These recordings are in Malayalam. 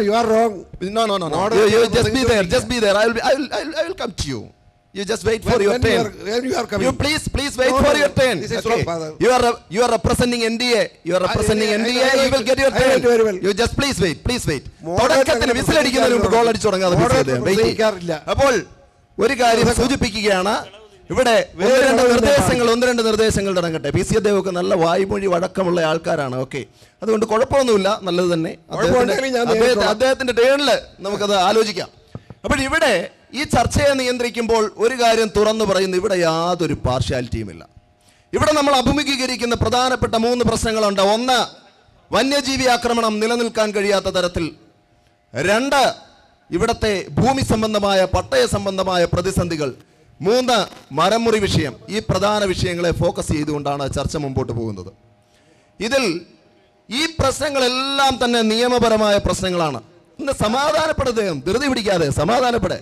you are wrong. No, no, no, no. You, you just be there. Just be there. I will, be, I will, I will, I will come to you. You just wait for When- your when turn. you are- when you are coming. You please, please wait No, for no, your turn. This is Okay. wrong, father. You are, re- you are representing NDA. You are representing I- I- NDA. I- I- You will get your I turn. very well. You just please wait. Please wait. തുടക്കത്തിന് വിസിലടിക്കുന്നതിന് മുമ്പ് ഗോൾ അടിച്ചു തുടങ്ങാതെ. അപ്പോൾ ഒരു കാര്യം സൂചിപ്പിക്കുകയാണ് ഇവിടെ ഒന്ന് വേറെ രണ്ട് നിർദ്ദേശങ്ങൾ. ഒന്ന് രണ്ട് നിർദ്ദേശങ്ങൾ തുടങ്ങട്ടെ. പി സി അദ്ദേഹമൊക്കെ നല്ല വായ്മൊഴി വഴക്കമുള്ള ആൾക്കാരാണ്. ഓക്കെ. അതുകൊണ്ട് കുഴപ്പമൊന്നുമില്ല. നല്ലത് തന്നെ. അദ്ദേഹത്തിന്റെ- ടേണിൽ അദ്ദേഹത്തിന്റെ ടേണിൽ നമുക്കത് ആലോചിക്കാം. അപ്പോൾ ഇവിടെ ഈ ചർച്ചയെ നിയന്ത്രിക്കുമ്പോൾ ഒരു കാര്യം തുറന്നു പറയുന്നു. ഇവിടെ യാതൊരു പാർഷ്യാലിറ്റിയുമില്ല ഇവിടെ നമ്മൾ അഭിമുഖീകരിക്കുന്ന പ്രധാനപ്പെട്ട മൂന്ന് പ്രശ്നങ്ങളുണ്ട്. ഒന്ന് വന്യജീവി ആക്രമണം നിലനിൽക്കാൻ കഴിയാത്ത തരത്തിൽ. രണ്ട് ഇവിടത്തെ ഭൂമി സംബന്ധമായ പട്ടയ സംബന്ധമായ പ്രതിസന്ധികൾ. മൂന്ന് മരമുറി വിഷയം. ഈ പ്രധാന വിഷയങ്ങളെ ഫോക്കസ് ചെയ്തുകൊണ്ടാണ് ചർച്ച മുമ്പോട്ട് പോകുന്നത്. ഇതിൽ ഈ പ്രശ്നങ്ങളെല്ലാം തന്നെ നിയമപരമായ പ്രശ്നങ്ങളാണ്. സമാധാനപ്പെടുകയും ധൃതി പിടിക്കാതെ സമാധാനപ്പെടെ.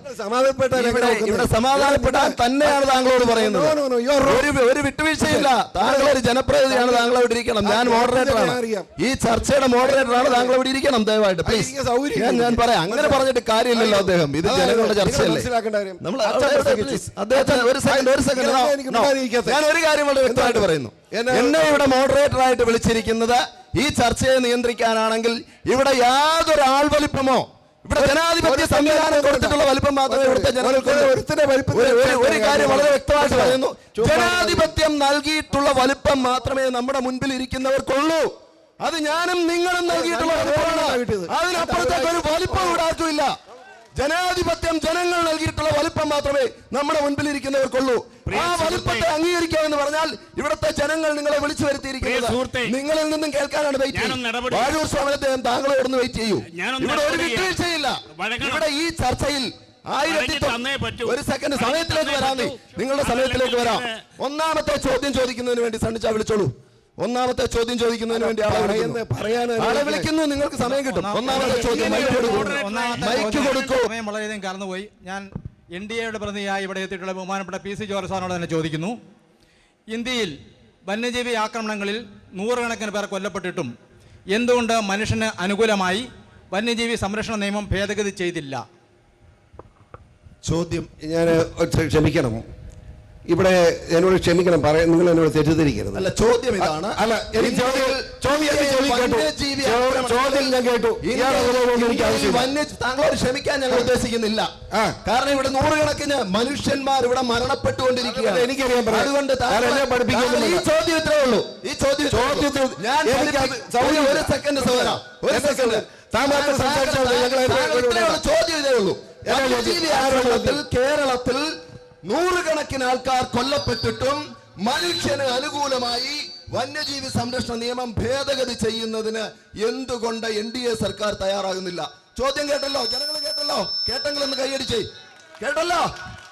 ഇവിടെ? സമാധാനപ്പെടാൻ തന്നെയാണ് താങ്കളോട് പറയുന്നത്. ഒരു ഒരു വിട്ടുവീഴ്ചയില്ല. താങ്കൾ ഒരു ജനപ്രതിനിധിയാണ് താങ്കൾ അവിടെ ഇരിക്കണം ഞാൻ മോഡറേറ്ററാണ് ഈ ചർച്ചയുടെ മോഡറേറ്ററാണ് താങ്കൾ അവിടെ ഇരിക്കണം ദയവായിട്ട്. പ്ലീസ് ഞാൻ പറയാം. അങ്ങനെ പറഞ്ഞിട്ട് കാര്യമില്ലല്ലോ അദ്ദേഹം. ഇത് ജനങ്ങളുടെ ചർച്ചയല്ലേ? നമ്മൾ. അദ്ദേഹത്തിന് ഒരു സെക്കൻഡ് ഒരു സെക്കൻഡ്. ഞാൻ ഒരു കാര്യം വളരെ വ്യക്തമായിട്ട് പറയുന്നു. എന്നെ- ഇവിടെ മോഡറേറ്റർ ആയിട്ട് വിളിച്ചിരിക്കുന്നത് ഈ ചർച്ചയെ നിയന്ത്രിക്കാനാണെങ്കിൽ ഇവിടെ യാതൊരു ആൾവലിപ്പമോ? ഇവിടെ ജനാധിപത്യ സംവിധാനം കൊടുത്തിട്ടുള്ള വലിപ്പം മാത്രമേ ഇവിടുത്തെ ഒരു- കാര്യം വളരെ വ്യക്തമായിട്ട് പറയുന്നു. ജനാധിപത്യം നൽകിയിട്ടുള്ള വലിപ്പം മാത്രമേ നമ്മുടെ മുൻപിൽ ഇരിക്കുന്നവർക്കുള്ളൂ. അത് ഞാനും നിങ്ങളും നൽകിയിട്ടുള്ള. അതിനപ്പുറത്തേക്ക് ഒരു വലിപ്പം ഇവിടെ ആർക്കും ഇല്ല. ജനാധിപത്യം ജനങ്ങൾ നൽകിയിട്ടുള്ള വലുപ്പം മാത്രമേ നമ്മുടെ മുൻപിൽ ഇരിക്കുന്നവർക്കുള്ളൂ ആ വലുപ്പത്തെ അംഗീകരിക്കുക എന്ന് പറഞ്ഞാൽ ഇവിടുത്തെ ജനങ്ങൾ നിങ്ങളെ വിളിച്ചു വരുത്തിയിരിക്കുന്നത് നിങ്ങളിൽ നിന്നും കേൾക്കാനാണ് വെയിറ്റ്. വാഴൂർ സ്വാമിനത്തെ താങ്കളോടൊന്ന് വെയിറ്റ് ചെയ്യൂ. ഇവിടെ ഒരു. വിട്ടുവീഴ്ചയില്ല. ഇവിടെ ഈ ചർച്ചയിൽ ആയിരത്തി ഒരു സെക്കൻഡ് സമയത്തിലേക്ക് വരാമേ വരാം നിങ്ങളുടെ സമയത്തിലേക്ക് വരാം. ഒന്നാമത്തെ ചോദ്യം ചോദിക്കുന്നതിന് വേണ്ടി സണ്ണിച്ച വിളിച്ചോളൂ. ഒന്നാമത്തെ ചോദ്യം ചോദിക്കുന്നതിന് വേണ്ടി ആളെ വിളിക്കുന്നു. നിങ്ങൾക്ക് സമയം കിട്ടും. ഒന്നാമത്തെ ചോദ്യം മൈക്ക് കൊടുക്കൂ. സമയം വളരെയധികം കടന്നുപോയി. ഞാൻ എൻ ഡി എയുടെ പ്രതിനിധിയായി ഇവിടെ എത്തിയിട്ടുള്ള ബഹുമാനപ്പെട്ട പി സി ജോർജ് സാറിനോട് തന്നെ ചോദിക്കുന്നു. ഇന്ത്യയിൽ വന്യജീവി ആക്രമണങ്ങളിൽ നൂറുകണക്കിന് പേർ കൊല്ലപ്പെട്ടിട്ടും എന്തുകൊണ്ട് മനുഷ്യന് അനുകൂലമായി വന്യജീവി സംരക്ഷണ നിയമം ഭേദഗതി ചെയ്തില്ല? ചോദ്യം ഞാൻ ക്ഷമിക്കണം. ഇവിടെ എന്നോട് ക്ഷമിക്കണം പറയാൻ നിങ്ങൾ എന്നോട് തെറ്റിദ്ധരിക്കരുത്. അല്ല ചോദ്യം ഇതാണ്. അല്ല ചോദ്യം ഞാൻ കേട്ടു. താങ്കളോട് ക്ഷമിക്കാൻ ഞങ്ങൾ ഉദ്ദേശിക്കുന്നില്ല. കാരണം ഇവിടെ നൂറുകണക്കിന് മനുഷ്യന്മാർ ഇവിടെ മരണപ്പെട്ടുകൊണ്ടിരിക്കുകയാണ്. എനിക്കറിയാൻ. അതുകൊണ്ട് ഈ. ചോദ്യം ഇത്രേ ഉള്ളൂ. ഈ ചോദ്യം ചോദ്യത്തിൽ ഞാൻ ഒരു സെക്കൻഡ് സഹോദര ഒരു സെക്കൻഡ്. താങ്കൾ സംസാരിച്ചാൽ. ചോദ്യം ഇതേ ഉള്ളൂ. ചോദ്യം? കേരളത്തിൽ നൂറുകണക്കിന് ആൾക്കാർ കൊല്ലപ്പെട്ടിട്ടും മനുഷ്യന് അനുകൂലമായി വന്യജീവി സംരക്ഷണ നിയമം ഭേദഗതി ചെയ്യുന്നതിന് എന്തുകൊണ്ട് എൻ ഡി എ സർക്കാർ തയ്യാറാകുന്നില്ല? ചോദ്യം കേട്ടല്ലോ? ജനങ്ങൾ കേട്ടല്ലോ? കേട്ടെങ്കിൽ ഒന്ന് കൈയടിച്ചേ. കേട്ടല്ലോ?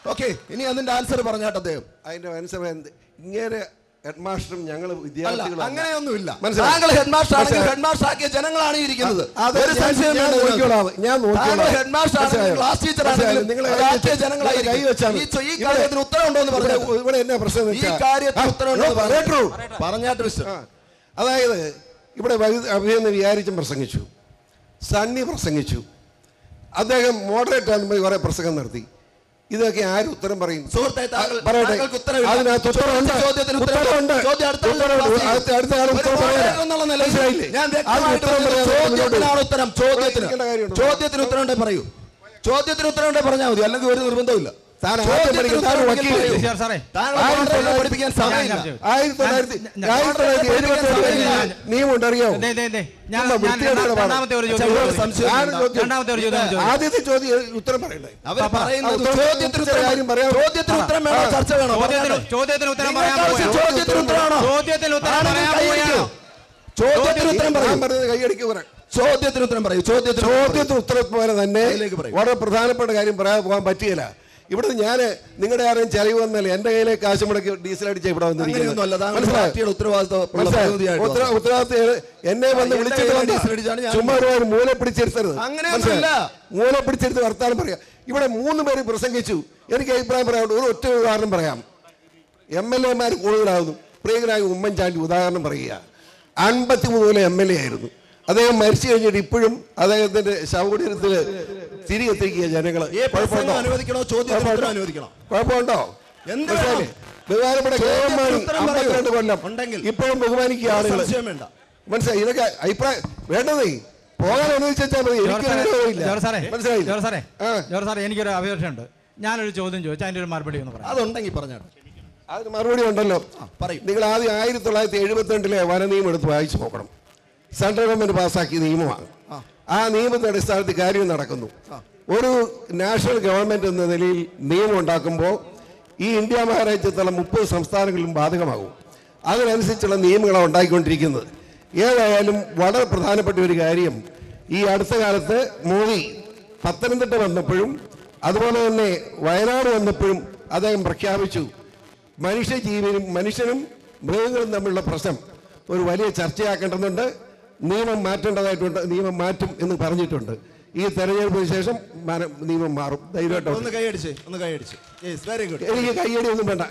ഓക്കെ ഇനി അതിന്റെ ആൻസർ പറഞ്ഞാട്ടെ അദ്ദേഹം. അതിന്റെ ആൻസർ ഇങ്ങനെ ഹെഡ് മാസ്റ്ററും ഞങ്ങൾ വിദ്യാർത്ഥികളും അങ്ങനെയൊന്നുമില്ല. താങ്കൾ ഹെഡ് മാസ്റ്റർ ആണെങ്കിൽ. ഹെഡ് മാസ്റ്റർ ആക്കിയ ജനങ്ങളാണ് ഇരിക്കുന്നത്. ഒരു സംശയം ഞാൻ ഹെഡ് മാസ്റ്റർ ക്ലാസ് ടീച്ചർ? ആണെങ്കിലും ഈ കാര്യത്തിന് ഉത്തരവുണ്ടോ എന്ന് ഇവിടെ പറഞ്ഞു ഇവിടെ എന്നാ പ്രശ്നം ഈ കാര്യത്തിന് ഉത്തരവുണ്ടോ. പറഞ്ഞാട്ട് മിസ്റ്റർ അതായത് ഇവിടെ അഭിനന്ദ വിചാരിച്ചും പ്രസംഗിച്ചു. സണ്ണി പ്രസംഗിച്ചു. അദ്ദേഹം മോഡറേറ്റ് ആകുമ്പോൾ കുറെ പ്രസംഗം നടത്തി. ഇതൊക്കെ ആര് ഉത്തരം പറയും? ചോദ്യത്തിന് ഉത്തരം പറയാം ചോദ്യത്തിന്. ചോദ്യത്തിന് ഉത്തരം ഉണ്ടേ പറയൂ. ചോദ്യത്തിന് ഉത്തരം ഉണ്ടേ പറഞ്ഞാൽ മതി. അല്ലെങ്കിൽ ഒരു നിർബന്ധമില്ല താൻ ആദ്യം ചോദ്യത്തിന് പഠിക്കും. താൻ ഉത്തരം വക്കീലല്ലേ? ആയിരത്തി തൊള്ളായിരത്തി ആയിരത്തി തൊള്ളായിരത്തി എഴുപത്തി. ആദ്യത്തെ ചോദ്യം പറയണ്ടേ? ചോദ്യത്തിന് പറയാൻ പറയൂ. പറഞ്ഞത് കൈയടിക്ക് പറയാം ചോദ്യത്തിന് ഉത്തരം പറയൂ. ചോദ്യത്തിന് ചോദ്യത്തിന് ഉത്തരം പോലെ തന്നെ വളരെ പ്രധാനപ്പെട്ട കാര്യം പറയാൻ പോകാൻ പറ്റിയില്ല. ഇവിടെ ഞാൻ നിങ്ങളുടെ ആരെയും ചെലവ് വന്നല്ലേ എന്റെ കയ്യിലെ കാശ് മുടക്കി ഡീസൽ അടിച്ച ഇവിടെ? ഉത്തരവാദിത്വം എന്നെ വന്ന് വിളിച്ചിട്ട് ചുമ്മാ മൂല പിടിച്ചെടുത്തരുത്. മൂല പിടിച്ചെടുത്ത് വർത്താനം പറയാം. ഇവിടെ മൂന്ന് പേര് പ്രസംഗിച്ചു. എനിക്ക് അഭിപ്രായം പറയാം ഒരു ഒറ്റ ഉദാഹരണം പറയാം. എം എൽ എമാർ കൂടുതലാകുന്നു പ്രിയകരായ ഉമ്മൻചാണ്ടി ഉദാഹരണം പറയുക. അൻപത്തി മൂന്നിലെ എം എൽ എ ആയിരുന്നു. അദ്ദേഹം മരിച്ചു കഴിഞ്ഞിട്ട് ഇപ്പോഴും അദ്ദേഹത്തിന്റെ ശവകുടീരത്തിൽ തിരികെത്തിക്കുക ജനങ്ങൾ ഈ പ്രസംഗം കുഴപ്പമുണ്ടോ? അനുവദിക്കണോ? അനുവദിക്കണം? ബഹുമാനപ്പെട്ട. അമ്പത്തിരണ്ട് കൊല്ലം ഉണ്ടെങ്കിൽ. ഇപ്പോഴും ബഹുമാനിക്കുക ആളുകൾ മനസ്സിലായി? ഇതൊക്കെ അഭിപ്രായം വേണ്ടതേ പോകാൻ അനുവദിച്ചാൽ മതി. സാറേ എനിക്കൊരു അപേക്ഷയുണ്ട്. ഞാനൊരു ചോദ്യം ചോദിച്ചാൽ അതിന്റെ ഒരു മറുപടി ഒന്ന് പറയാം. അതുണ്ടെങ്കിൽ പറഞ്ഞാട്ടെ അതിന് മറുപടി ഉണ്ടല്ലോ. പറയും. നിങ്ങൾ ആദ്യം ആയിരത്തി തൊള്ളായിരത്തി എഴുപത്തിരണ്ടിലെ വന നിയമം എടുത്ത് വായിച്ചു നോക്കണം. സെൻട്രൽ ഗവൺമെന്റ് പാസ്സാക്കിയ നിയമമാണ്. ആ നിയമത്തിന്റെ അടിസ്ഥാനത്തിൽ കാര്യം നടക്കുന്നു. ഒരു നാഷണൽ ഗവൺമെന്റ് എന്ന നിലയിൽ നിയമം ഉണ്ടാക്കുമ്പോൾ ഈ ഇന്ത്യ മഹാരാജ്യത്തുള്ള മുപ്പത് സംസ്ഥാനങ്ങളിലും ബാധകമാകും. അതിനനുസരിച്ചുള്ള നിയമങ്ങളാണ് ഉണ്ടാക്കിക്കൊണ്ടിരിക്കുന്നത് ഏതായാലും വളരെ പ്രധാനപ്പെട്ട ഒരു കാര്യം ഈ അടുത്ത കാലത്ത് മോദി പത്തനംതിട്ട വന്നപ്പോഴും അതുപോലെ തന്നെ വയനാട് വന്നപ്പോഴും അദ്ദേഹം പ്രഖ്യാപിച്ചു മനുഷ്യജീവനും മനുഷ്യനും മൃഗങ്ങളും തമ്മിലുള്ള പ്രശ്നം ഒരു വലിയ ചർച്ചയാക്കേണ്ടതുണ്ട്. നിയമം മാറ്റേണ്ടതായിട്ടുണ്ട് നിയമം മാറ്റും എന്ന് പറഞ്ഞിട്ടുണ്ട്. ഈ തെരഞ്ഞെടുപ്പിന് ശേഷം നിയമം മാറും. ധൈര്യമായിട്ട് ഒന്ന് കൈയടിച്ച് ഒന്ന് കൈയടിച്ച് വെരി ഗുഡ് എനിക്ക് കൈയടി ഒന്നും വേണ്ട.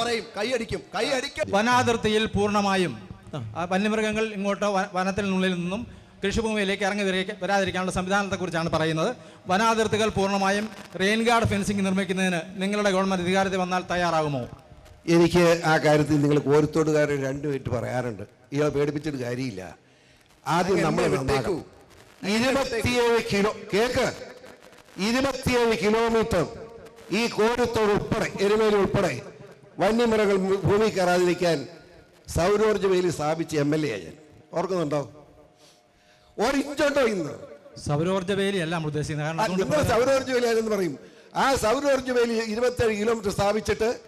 പറയും. കൈയടിക്കും കൈയടിക്കും വനാതിർത്തിയിൽ പൂർണമായും ആ. വന്യമൃഗങ്ങൾ ഇങ്ങോട്ട് വനത്തിനുള്ളിൽ നിന്നും കൃഷിഭൂമിയിലേക്ക് ഇറങ്ങി വരാതിരിക്കാനുള്ള സംവിധാനത്തെക്കുറിച്ചാണ് പറയുന്നത്. വനാതിർത്തികൾ പൂർണമായും റെയിൻ ഗാർഡ് ഫെൻസിംഗ് നിർമ്മിക്കുന്നതിന് നിങ്ങളുടെ ഗവൺമെന്റ് അധികാരത്തിൽ വന്നാൽ തയ്യാറാകുമോ? എനിക്ക് ആ കാര്യത്തിൽ നിങ്ങൾ കോരത്തോടുകാരൻ രണ്ടുമായിട്ട് പറയാറുണ്ട്. ഇയാളെ പേടിപ്പിച്ചിട്ട് കാര്യമില്ല. ആദ്യം നമ്മൾ നന്നാക്കും. ഇരുപത്തിയേഴ് കിലോ കേക്ക്? ഇരുപത്തിയേഴ് കിലോമീറ്റർ ഈ കോരത്തോട് ഉൾപ്പെടെ എരുമേലി ഉൾപ്പെടെ വന്യമൃഗങ്ങൾ ഭൂമി കയറാതിരിക്കാൻ സൗരോർജ വേലി സ്ഥാപിച്ച എം എൽ എ ഞാൻ. ഓർക്കുന്നുണ്ടോ? ഒരിഞ്ചുണ്ടോ ഇന്ന്. സൗരോർജ വേലിയല്ല നമ്മൾ ഉദ്ദേശിക്കുന്നത്. കാരണം അതുകൊണ്ട് നിങ്ങൾ സൗരോർജ വേലി ആരെന്ന് പറയും. ആ സൗരോർജ വേലി ഇരുപത്തേഴ് കിലോമീറ്റർ സ്ഥാപിച്ചിട്ട്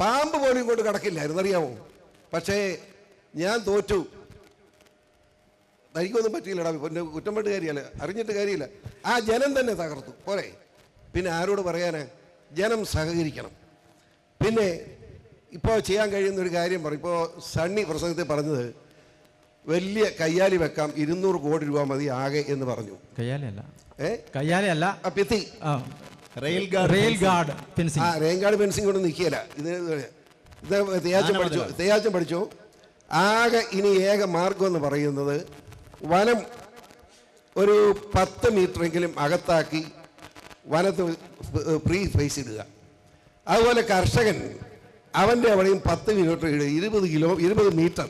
പാമ്പ് പോലും ഇങ്ങോട്ട് കിടക്കില്ലായിരുന്നു അറിയാമോ പക്ഷേ ഞാൻ തോറ്റു. തനിക്കൊന്നും പറ്റിയില്ലടാ പിന്നെ കുറ്റം പെട്ട് കാര്യമല്ല അറിഞ്ഞിട്ട് കാര്യമില്ല. ആ ജനം തന്നെ തകർത്തു പോരെ? പിന്നെ ആരോട് പറയാനാ? ജനം സഹകരിക്കണം. പിന്നെ ഇപ്പോൾ ചെയ്യാൻ കഴിയുന്ന ഒരു കാര്യം പറയും ഇപ്പോൾ സണ്ണി പ്രസംഗത്തിൽ പറഞ്ഞത് വലിയ കയ്യാലി വെക്കാം ഇരുന്നൂറ് കോടി രൂപ മതി ആകെ എന്ന് പറഞ്ഞു. കയ്യാലയല്ല ഏ? കയ്യാലയല്ല ആ ഭിത്തി. ആ, റെയിൽ ഗാർഡ് റെയിൽ ഗാർഡ് ആ ഫെൻസിംഗ് ഗാർഡ് ഫെൻസിംഗ് കൊണ്ട് നിൽക്കിയല്ല ഇത് ഇത് തേയാച്ചൻ പഠിച്ചു? തേയാച്ചൻ പഠിച്ചു? ആകെ ഇനി ഏക മാർഗം എന്ന് പറയുന്നത് വനം ഒരു പത്ത് മീറ്ററെങ്കിലും അകത്താക്കി വനത്ത് പ്രീ ഫേസ് ഇടുക. അതുപോലെ കർഷകൻ അവന്റെ അവിടെയും പത്ത് കിലോമീറ്റർ ഇടുക. ഇരുപത് കിലോ ഇരുപത് മീറ്റർ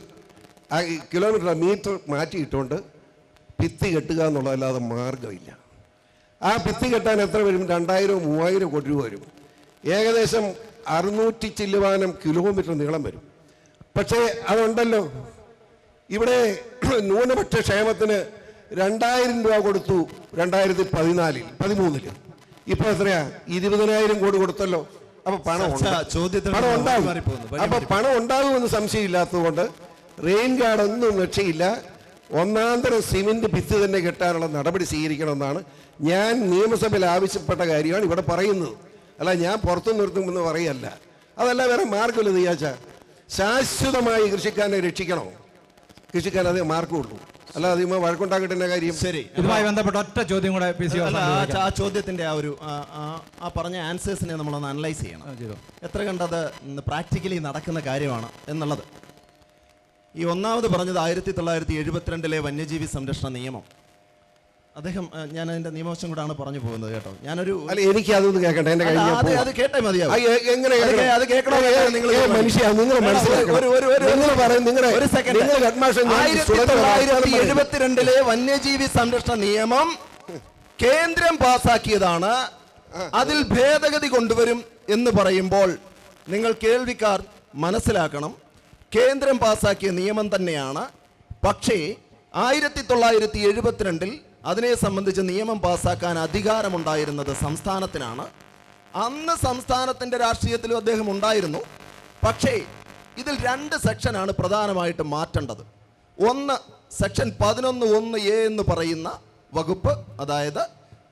ആ കിലോമീറ്റർ മീറ്റർ മാറ്റിയിട്ടുകൊണ്ട് ഭിത്തി കെട്ടുക എന്നുള്ളതല്ലാതെ മാർഗമില്ല ആ ഭിത്തി കെട്ടാൻ എത്ര വരും? രണ്ടായിരം മൂവായിരം കോടി രൂപ വരും. ഏകദേശം അറുന്നൂറ്റി ചില്ലുവാനം കിലോമീറ്റർ നീളം വരും. പക്ഷേ അതുണ്ടല്ലോ. ഇവിടെ ന്യൂനപക്ഷ ക്ഷേമത്തിന് രണ്ടായിരം രൂപ കൊടുത്തു രണ്ടായിരത്തി പതിനാലിൽ പതിമൂന്നിൽ. ഇപ്പൊ എത്രയാ? ഇരുപതിനായിരം കോടി കൊടുത്തല്ലോ. അപ്പൊ പണം ഉണ്ടാവും. പണം. വഴി അപ്പൊ പണം ഉണ്ടാകുമെന്ന് സംശയമില്ലാത്തതുകൊണ്ട് റെയിൻ ഗാർഡ് ഒന്നും രക്ഷയില്ല. ഒന്നാന്തരം സിമെന്റ് ഭിത്തി തന്നെ കെട്ടാനുള്ള നടപടി സ്വീകരിക്കണമെന്നാണ് ഞാൻ നിയമസഭയിൽ ആവശ്യപ്പെട്ട കാര്യമാണ് ഇവിടെ പറയുന്നത്. അല്ല ഞാൻ പുറത്തു നിർത്തുമെന്ന് പറയല്ല. അതല്ല വേറെ മാർഗമില്ല തീയാച്ച ശാശ്വതമായി കൃഷിക്കാരനെ രക്ഷിക്കണോ? കൃഷിക്കാരൻ അതേ മാർക്കുള്ളൂ അല്ല അതിമ വഴക്കുണ്ടാക്കിട്ടെ കാര്യം? ശരി. ഇതുമായി ബന്ധപ്പെട്ട ഒറ്റ ചോദ്യം കൂടെ പി സി ആ ചോദ്യത്തിന്റെ ആ ഒരു ആ- പറഞ്ഞ ആൻസേഴ്സിനെ നമ്മളൊന്ന് അനലൈസ് ചെയ്യണം. എത്ര കണ്ടത് പ്രാക്ടിക്കലി നടക്കുന്ന കാര്യമാണ് എന്നുള്ളത്. ഈ ഒന്നാമത് പറഞ്ഞത് ആയിരത്തി തൊള്ളായിരത്തി എഴുപത്തിരണ്ടിലെ വന്യജീവി സംരക്ഷണ നിയമം. അദ്ദേഹം ഞാൻ അതിന്റെ നിയമവശം കൂടാണ് പറഞ്ഞു പോകുന്നത് കേട്ടോ. ഞാനൊരു അല്ല എനിക്ക് അതൊന്ന് കേൾക്കട്ടെ എന്റെ കഴിഞ്ഞ അത് കേട്ടേ മതിയാവും. എങ്ങനെ അത് കേൾക്കണോ നിങ്ങൾ മനുഷ്യ നിങ്ങൾ. എഴുപത്തിരണ്ടിലെ വന്യജീവി സംരക്ഷണ നിയമം കേന്ദ്രം പാസാക്കിയതാണ്. അതിൽ ഭേദഗതി കൊണ്ടുവരും എന്ന് പറയുമ്പോൾ നിങ്ങൾ കേൾവിക്കാർ മനസ്സിലാക്കണം. കേന്ദ്രം പാസാക്കിയ നിയമം തന്നെയാണ്. പക്ഷേ ആയിരത്തി തൊള്ളായിരത്തി എഴുപത്തിരണ്ടിൽ അതിനെ സംബന്ധിച്ച് നിയമം പാസാക്കാൻ അധികാരമുണ്ടായിരുന്നത് സംസ്ഥാനത്തിനാണ്. അന്ന് സംസ്ഥാനത്തിന്റെ രാഷ്ട്രീയത്തിലും അദ്ദേഹം ഉണ്ടായിരുന്നു. പക്ഷേ ഇതിൽ രണ്ട് സെക്ഷനാണ് പ്രധാനമായിട്ട് മാറ്റേണ്ടത്. ഒന്ന് സെക്ഷൻ പതിനൊന്ന് ഒന്ന് എ എന്ന് പറയുന്ന വകുപ്പ് അതായത്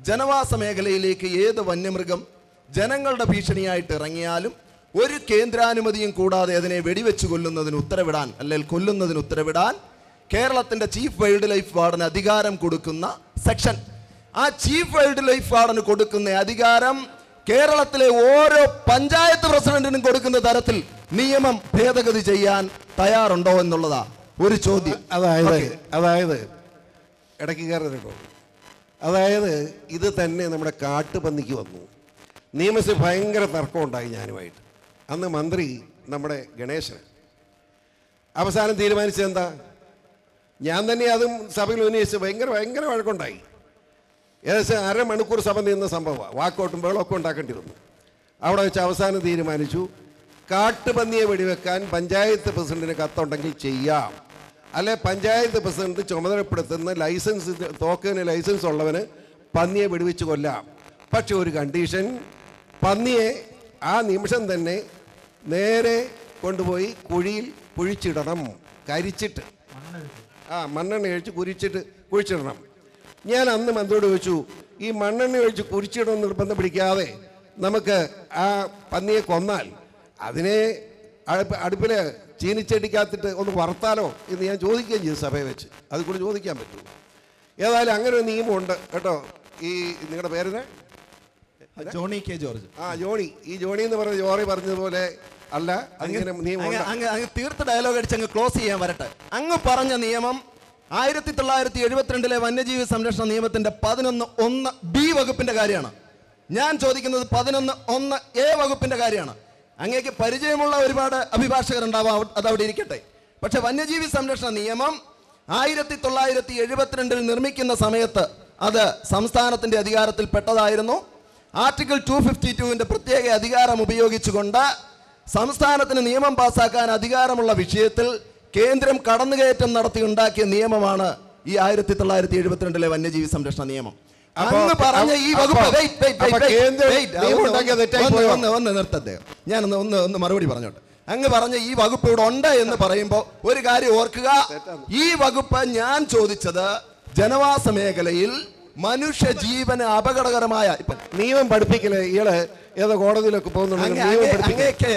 ജനവാസ മേഖലയിലേക്ക് ഏത് വന്യമൃഗം ജനങ്ങളുടെ ഭീഷണിയായിട്ട് ഇറങ്ങിയാലും ഒരു കേന്ദ്രാനുമതിയും കൂടാതെ അതിനെ വെടിവെച്ച് കൊല്ലുന്നതിന് ഉത്തരവിടാൻ അല്ലെങ്കിൽ കൊല്ലുന്നതിന് ഉത്തരവിടാൻ കേരളത്തിന്റെ ചീഫ് വൈൽഡ് ലൈഫ് വാർഡിന് അധികാരം കൊടുക്കുന്ന സെക്ഷൻ. ആ ചീഫ് വൈൽഡ് ലൈഫ് വാർഡിന് കൊടുക്കുന്ന അധികാരം കേരളത്തിലെ ഓരോ പഞ്ചായത്ത് പ്രസിഡന്റിനും കൊടുക്കുന്ന തരത്തിൽ നിയമം ഭേദഗതി ചെയ്യാൻ തയ്യാറുണ്ടോ എന്നുള്ളതാ ഒരു ചോദ്യം. അതായത് അതായത് ഇടയ്ക്ക് കയറുന്നുണ്ടോ അതായത് ഇത് തന്നെ നമ്മുടെ കാട്ടുപന്നിക്ക് വന്നു. നിയമസഭ ഭയങ്കര തർക്കം ഉണ്ടായി ഞാനുമായിട്ട്. അന്ന് മന്ത്രി നമ്മുടെ ഗണേശൻ. അവസാനം തീരുമാനിച്ചത് എന്താ? ഞാൻ തന്നെ അതും സഭയിൽ ഉന്നയിച്ച് ഭയങ്കര ഭയങ്കര വഴക്കുണ്ടായി. ഏകദേശം അരമണിക്കൂർ സഭ നിന്ന സംഭവമാണ് വാക്കോട്ടും ബഹളമൊക്കെ ഉണ്ടാക്കേണ്ടി വന്നു അവിടെ വെച്ച് അവസാനം തീരുമാനിച്ചു കാട്ടുപന്നിയെ വെടിവെക്കാൻ പഞ്ചായത്ത് പ്രസിഡന്റിന് കത്തുണ്ടെങ്കിൽ ചെയ്യാം. അല്ലെ പഞ്ചായത്ത് പ്രസിഡന്റ് ചുമതലപ്പെടുത്തുന്ന ലൈസൻസ് തോക്കിന് ലൈസൻസ് ഉള്ളവന് പന്നിയെ വെടിവെച്ച് കൊല്ലാം. പക്ഷെ ഒരു കണ്ടീഷൻ പന്നിയെ ആ നിമിഷം തന്നെ നേരെ കൊണ്ടുപോയി കുഴിയിൽ കുഴിച്ചിടണം. കരിച്ചിട്ട്. ആ മണ്ണെണ്ണ ഒഴിച്ച് കുരിച്ചിട്ട് കുഴിച്ചിടണം. ഞാൻ അന്ന് മന്ത്രിയോട് ചോദിച്ചു ഈ മണ്ണെണ്ണ ഒഴിച്ച് കുരിച്ചിടണം നിർബന്ധം പിടിക്കാതെ നമുക്ക് ആ പന്നിയെ കൊന്നാൽ അതിനെ അടുപ്പ് അടുപ്പിൽ ചീനിച്ചെടിക്കകത്തിട്ട് ഒന്ന് വറുത്താലോ എന്ന് ഞാൻ ചോദിക്കുകയും ചെയ്തു സഭയെ വെച്ച്. അത് കൂടി ചോദിക്കാൻ പറ്റുമോ ഏതായാലും അങ്ങനെ ഒരു നിയമമുണ്ട് കേട്ടോ. ഈ നിങ്ങളുടെ പേരിന് ജോണി കെ ജോർജ്. ആ ജോണി. ഈ ജോണി എന്ന് പറഞ്ഞ ജോറി പറഞ്ഞതുപോലെ അല്ല അങ്ങനെ അങ്ങ് തീർത്ത ഡയലോഗ് അടിച്ച് അങ്ങ് ക്ലോസ് ചെയ്യാൻ വരട്ടെ. അങ്ങ് പറഞ്ഞ നിയമം ആയിരത്തി തൊള്ളായിരത്തി എഴുപത്തിരണ്ടിലെ വന്യജീവി സംരക്ഷണ നിയമത്തിന്റെ പതിനൊന്ന് ഒന്ന് ബി വകുപ്പിന്റെ കാര്യമാണ്. ഞാൻ ചോദിക്കുന്നത് പതിനൊന്ന് ഒന്ന് എ വകുപ്പിന്റെ കാര്യമാണ്. അങ്ങേക്ക് പരിചയമുള്ള ഒരുപാട് അഭിഭാഷകരുണ്ടാവാം അവ- അത് അവിടെ ഇരിക്കട്ടെ. പക്ഷെ വന്യജീവി സംരക്ഷണ നിയമം ആയിരത്തി തൊള്ളായിരത്തി എഴുപത്തിരണ്ടിൽ നിർമ്മിക്കുന്ന സമയത്ത് അത് സംസ്ഥാനത്തിന്റെ അധികാരത്തിൽ പെട്ടതായിരുന്നു. ആർട്ടിക്കിൾ ടു ഫിഫ്റ്റി ടുവിന്റെ പ്രത്യേക അധികാരം ഉപയോഗിച്ചുകൊണ്ട് സംസ്ഥാനത്തിന് നിയമം പാസാക്കാൻ അധികാരമുള്ള വിഷയത്തിൽ കേന്ദ്രം കടന്നുകയറ്റം നടത്തി ഉണ്ടാക്കിയ നിയമമാണ് ഈ ആയിരത്തി തൊള്ളായിരത്തി എഴുപത്തിരണ്ടിലെ വന്യജീവി സംരക്ഷണ നിയമം. അന്ന് പറഞ്ഞ ഈ വകുപ്പ്? ഒന്ന് ഒന്ന് നിർത്തത്തെ ഞാനൊന്ന് ഒന്ന് ഒന്ന് മറുപടി പറഞ്ഞോട്ടെ. അങ്ങ് പറഞ്ഞ ഈ വകുപ്പ് ഇവിടെ ഉണ്ട് എന്ന് പറയുമ്പോൾ ഒരു കാര്യം ഓർക്കുക. ഈ വകുപ്പ് ഞാൻ ചോദിച്ചത് ജനവാസ മേഖലയിൽ മനുഷ്യ ജീവന് അപകടകരമായ ഇപ്പൊ നിയമം പഠിപ്പിക്കൽ ഇയാൾ ഏതോ കോടതിയിലൊക്കെ പോകുന്നുണ്ട്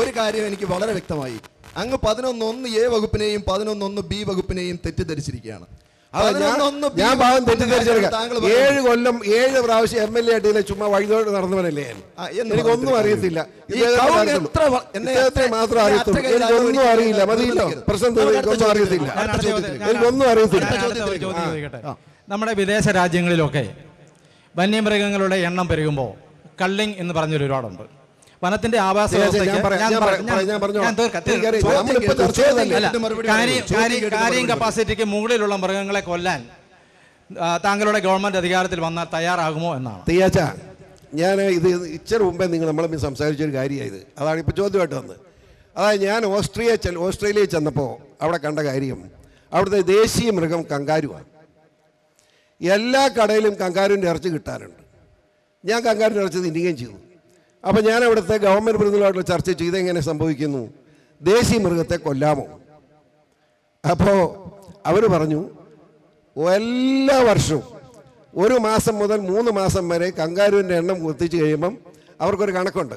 ഒരു കാര്യം എനിക്ക് വളരെ വ്യക്തമായി. അങ്ങ് പതിനൊന്ന് ഒന്ന് എ വകുപ്പിനെയും പതിനൊന്ന് ഒന്ന് ബി വകുപ്പിനെയും തെറ്റിദ്ധരിച്ചിരിക്കുകയാണ്. ഞാൻ 11 B ഞാൻ ഭാഗം തെറ്റിദ്ധരിച്ചെടുക്കാം. ഏഴ് കൊല്ലം ഏഴ് പ്രാവശ്യം എം എൽ എ ആയിട്ട് ചുമ്മാ വഴിതോട് നടന്നവനല്ലേ എനിക്കൊന്നും അറിയത്തില്ല. മാത്രം അറിയത്തുള്ളൂ. എനിക്കൊന്നും അറിയില്ല. മതിയില്ലോ. പ്രശ്നം എനിക്കൊന്നും അറിയത്തില്ല. എനിക്കൊന്നും അറിയത്തില്ല നമ്മുടെ വിദേശ രാജ്യങ്ങളിലൊക്കെ വന്യമൃഗങ്ങളുടെ എണ്ണം പെരുകുമ്പോൾ കള്ളിങ് എന്ന് പറഞ്ഞൊരു ഒരുപാടുണ്ട്. വനത്തിന്റെ ആവാസ കാര്യം കപ്പാസിറ്റിക്ക് മുകളിലുള്ള മൃഗങ്ങളെ കൊല്ലാൻ താങ്കളുടെ ഗവൺമെന്റ് അധികാരത്തിൽ വന്നാൽ തയ്യാറാകുമോ എന്നാണ്. തീയാച്ച ഞാൻ ഇത് ഇച്ചിരി മുമ്പേ നിങ്ങൾ നമ്മളെ സംസാരിച്ചൊരു കാര്യമായത്. അതാണ് ഇപ്പോൾ ചോദ്യമായിട്ട് വന്നത്. അതായത് ഞാൻ ഓസ്ട്രിയ ഓസ്ട്രേലിയയിൽ ചെന്നപ്പോൾ അവിടെ കണ്ട കാര്യം അവിടുത്തെ ദേശീയ മൃഗം കങ്കാരുവാണ്. എല്ലാ കടയിലും കങ്കാരുവിന്റെ ഇറച്ചി കിട്ടാറുണ്ട്. ഞാൻ കങ്കാരുവിന്റെ ഇറച്ചി തിന്നുകയും ചെയ്തു. അപ്പോൾ ഞാൻ അവിടുത്തെ ഗവൺമെന്റ് പ്രതിനിധികളായിട്ടുള്ള ചർച്ച ചെയ്ത് എങ്ങനെ സംഭവിക്കുന്നു? ദേശീയ മൃഗത്തെ കൊല്ലാമോ? അപ്പോൾ അവർ പറഞ്ഞു എല്ലാ വർഷവും ഒരു മാസം മുതൽ മൂന്ന് മാസം വരെ കങ്കാരുവിന്റെ എണ്ണം കുത്തിച്ച് കഴിയുമ്പം അവർക്കൊരു കണക്കുണ്ട്.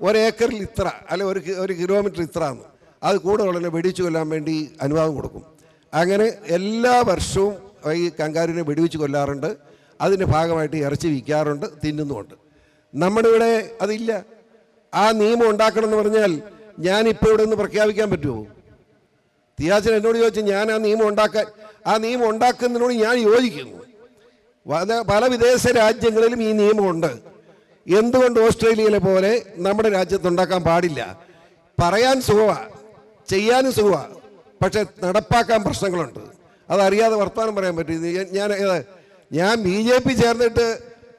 ഒരേക്കറിൽ ഇത്ര അല്ലെ ഒരു ഒരു കിലോമീറ്റർ ഇത്ര എന്ന് അത് കൂടുതലുള്ളതിനെ വെടിച്ചു കൊല്ലാൻ വേണ്ടി അനുവാദം കൊടുക്കും. അങ്ങനെ എല്ലാ വർഷവും ഈ കങ്കാരുവിനെ വെടിവെച്ച് കൊല്ലാറുണ്ട്. അതിന്റെ ഭാഗമായിട്ട് ഇറച്ചി വിൽക്കാറുണ്ട് തിന്നുന്നുമുണ്ട്. നമ്മുടെ ഇവിടെ അതില്ല. ആ നിയമം ഉണ്ടാക്കണം എന്ന് പറഞ്ഞാൽ ഞാനിപ്പോൾ ഇവിടെ നിന്ന് പ്രഖ്യാപിക്കാൻ പറ്റുമോ? തിയാച്ചൻ എന്നോട് ചോദിച്ചു ഞാൻ ആ നിയമം ഉണ്ടാക്കാൻ ആ നിയമം ഉണ്ടാക്കുന്നതിനോട് ഞാൻ യോജിക്കുന്നു. പല വിദേശ രാജ്യങ്ങളിലും ഈ നിയമമുണ്ട്. എന്തുകൊണ്ട് ഓസ്ട്രേലിയയിലെ പോലെ നമ്മുടെ രാജ്യത്ത് ഉണ്ടാക്കാൻ പാടില്ല? പറയാൻ സുഖമാണ് ചെയ്യാനും സുഖമാണ് പക്ഷെ നടപ്പാക്കാൻ പ്രശ്നങ്ങളുണ്ട്. അതറിയാതെ വർത്തമാനം പറയാൻ പറ്റും. ഞാൻ- ഞാൻ ഏത് ഞാൻ ബി ജെ പി ചേർന്നിട്ട്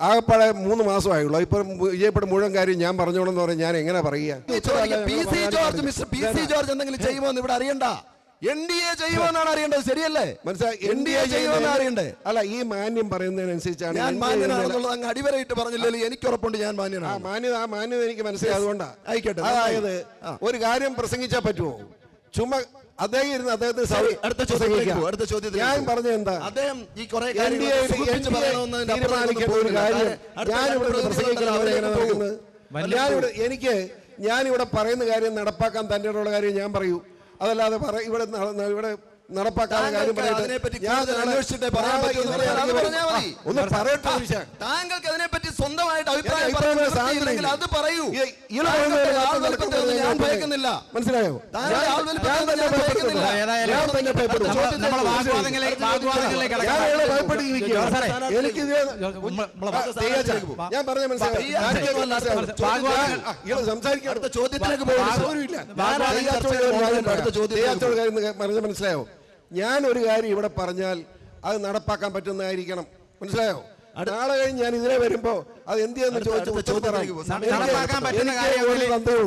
ആകെപ്പാടെ മൂന്ന് മാസമായുള്ളൂ. ഇപ്പം ബി ജെ പിയുടെ മുഴുവൻ കാര്യം ഞാൻ പറഞ്ഞോളെന്ന് പറഞ്ഞാൽ ഞാൻ എങ്ങനെ പറയുക? ഇവിടെ അറിയണ്ട. എൻ ഡി എ ചെയ്യുമോ എന്നാണ് അറിയേണ്ടത് ശരിയല്ലേ? മനസ്സിലായി? എൻ ഡി എ ചെയ്യുമോ എന്ന് അറിയണ്ടേ അല്ല ഈ മാന്യം പറയുന്നതിനനുസരിച്ചാണ് ഞാൻ മാന്യനാണെന്നുള്ളത് അങ്ങ് അടിവരയിട്ട് പറഞ്ഞില്ലല്ലോ. എനിക്ക് ഉറപ്പുണ്ട് ഞാൻ ആ മാന്യനാണ് മാന്യത ആ മാന്യത എനിക്ക് മനസ്സിലായി അതുകൊണ്ടാ ആയിക്കോട്ടെ, അതായത് ഒരു കാര്യം പ്രസംഗിച്ചാ പറ്റുമോ? ചുമ്മാ അദ്ദേഹം ഇരുന്ന് അദ്ദേഹത്തിന് ശരി, അടുത്ത ചോദ്യത്തിലേക്ക് അടുത്ത ചോദ്യത്തിൽ ഞാൻ. പറഞ്ഞ എന്താ? അദ്ദേഹം ഈ കുറെ ഞാനിവിടെ എനിക്ക് ഞാനിവിടെ പറയുന്ന കാര്യം നടപ്പാക്കാൻ തന്റെ ഉള്ള കാര്യം ഞാൻ പറയൂ. അതല്ലാതെ പറ ഇവിടെ ഇവിടെ കാര്യം ഞാൻ അന്വേഷിച്ചിട്ടേ പറയാൻ. മതി. ഒന്ന് പറയട്ടെ താങ്കൾക്ക് അതിനെപ്പറ്റി സ്വന്തമായിട്ട് അഭിപ്രായം അത് പറയൂ. ഞാൻ ഭയക്കുന്നില്ല. മനസ്സിലായോ? എനിക്ക് ഞാൻ പറഞ്ഞ മനസ്സിലായോ? സംസാരിക്കാൻ അടുത്ത ചോദ്യത്തിലേക്ക് പറഞ്ഞ മനസ്സിലായോ ഞാൻ ഒരു കാര്യം ഇവിടെ പറഞ്ഞാൽ അത് നടപ്പാക്കാൻ പറ്റുന്നതായിരിക്കണം. മനസ്സിലായോ? നാളെ കഴിഞ്ഞ് ഞാൻ ഇതിനെ വരുമ്പോ അത് എന്ത് ചെയ്യുന്നു ചോദിച്ചു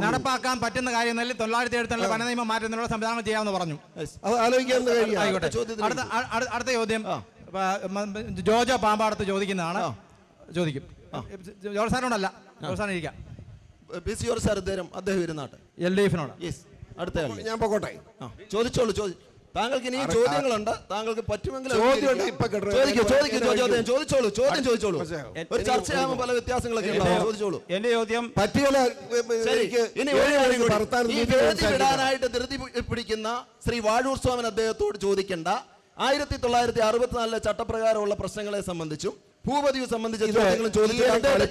നടപ്പാക്കാൻ പറ്റുന്ന കാര്യം തൊള്ളായിരത്തി എഴുപത്തിരണ്ടിലെ വന നിയമം മാറ്റുന്നതിനുള്ള സംവിധാനം ചെയ്യാമെന്ന് പറഞ്ഞു. അത് ആലോചിക്കാൻ അടുത്ത ചോദ്യം. ജോജോ പാമ്പാടത്ത് ചോദിക്കുന്നതാണ്. ചോദിക്കും. ജോർജ് സാറിനോടല്ല. ജോർജ് സാറിന് ഇരിക്കാം പി സി ജോർജ് സാർ അദ്ദേഹം അദ്ദേഹം ഇരുന്നാട്ടെ. L D എഫിനോട്. അടുത്ത ഞാൻ പോകോട്ടെ. ചോദിച്ചോളൂ ചോദി താങ്കൾക്ക് ഇനിയും ചോദ്യങ്ങളുണ്ട്. താങ്കൾക്ക് പറ്റുമെങ്കിൽ ചോദ്യം ചോദിച്ചോളൂ ചോദ്യം ചോദിച്ചോളൂ. ഒരു ചർച്ചയാകുമ്പോൾ പല വ്യത്യാസങ്ങളൊക്കെ ഉണ്ടാവും. ചോദിച്ചോളൂ. എന്റെ ചോദ്യം ഇനി. വിടാനായിട്ട് ധൃതി പിടിക്കുന്ന ശ്രീ വാഴൂർ സ്വാമൻ അദ്ദേഹത്തോട് ചോദിക്കേണ്ട. ആയിരത്തി തൊള്ളായിരത്തി അറുപത്തിനാലിലെ ചട്ടപ്രകാരമുള്ള പ്രശ്നങ്ങളെ സംബന്ധിച്ചും ഭൂപതിയെ സംബന്ധിച്ച ചോദ്യങ്ങളും ചോദിക്കാൻ ഇതിലെ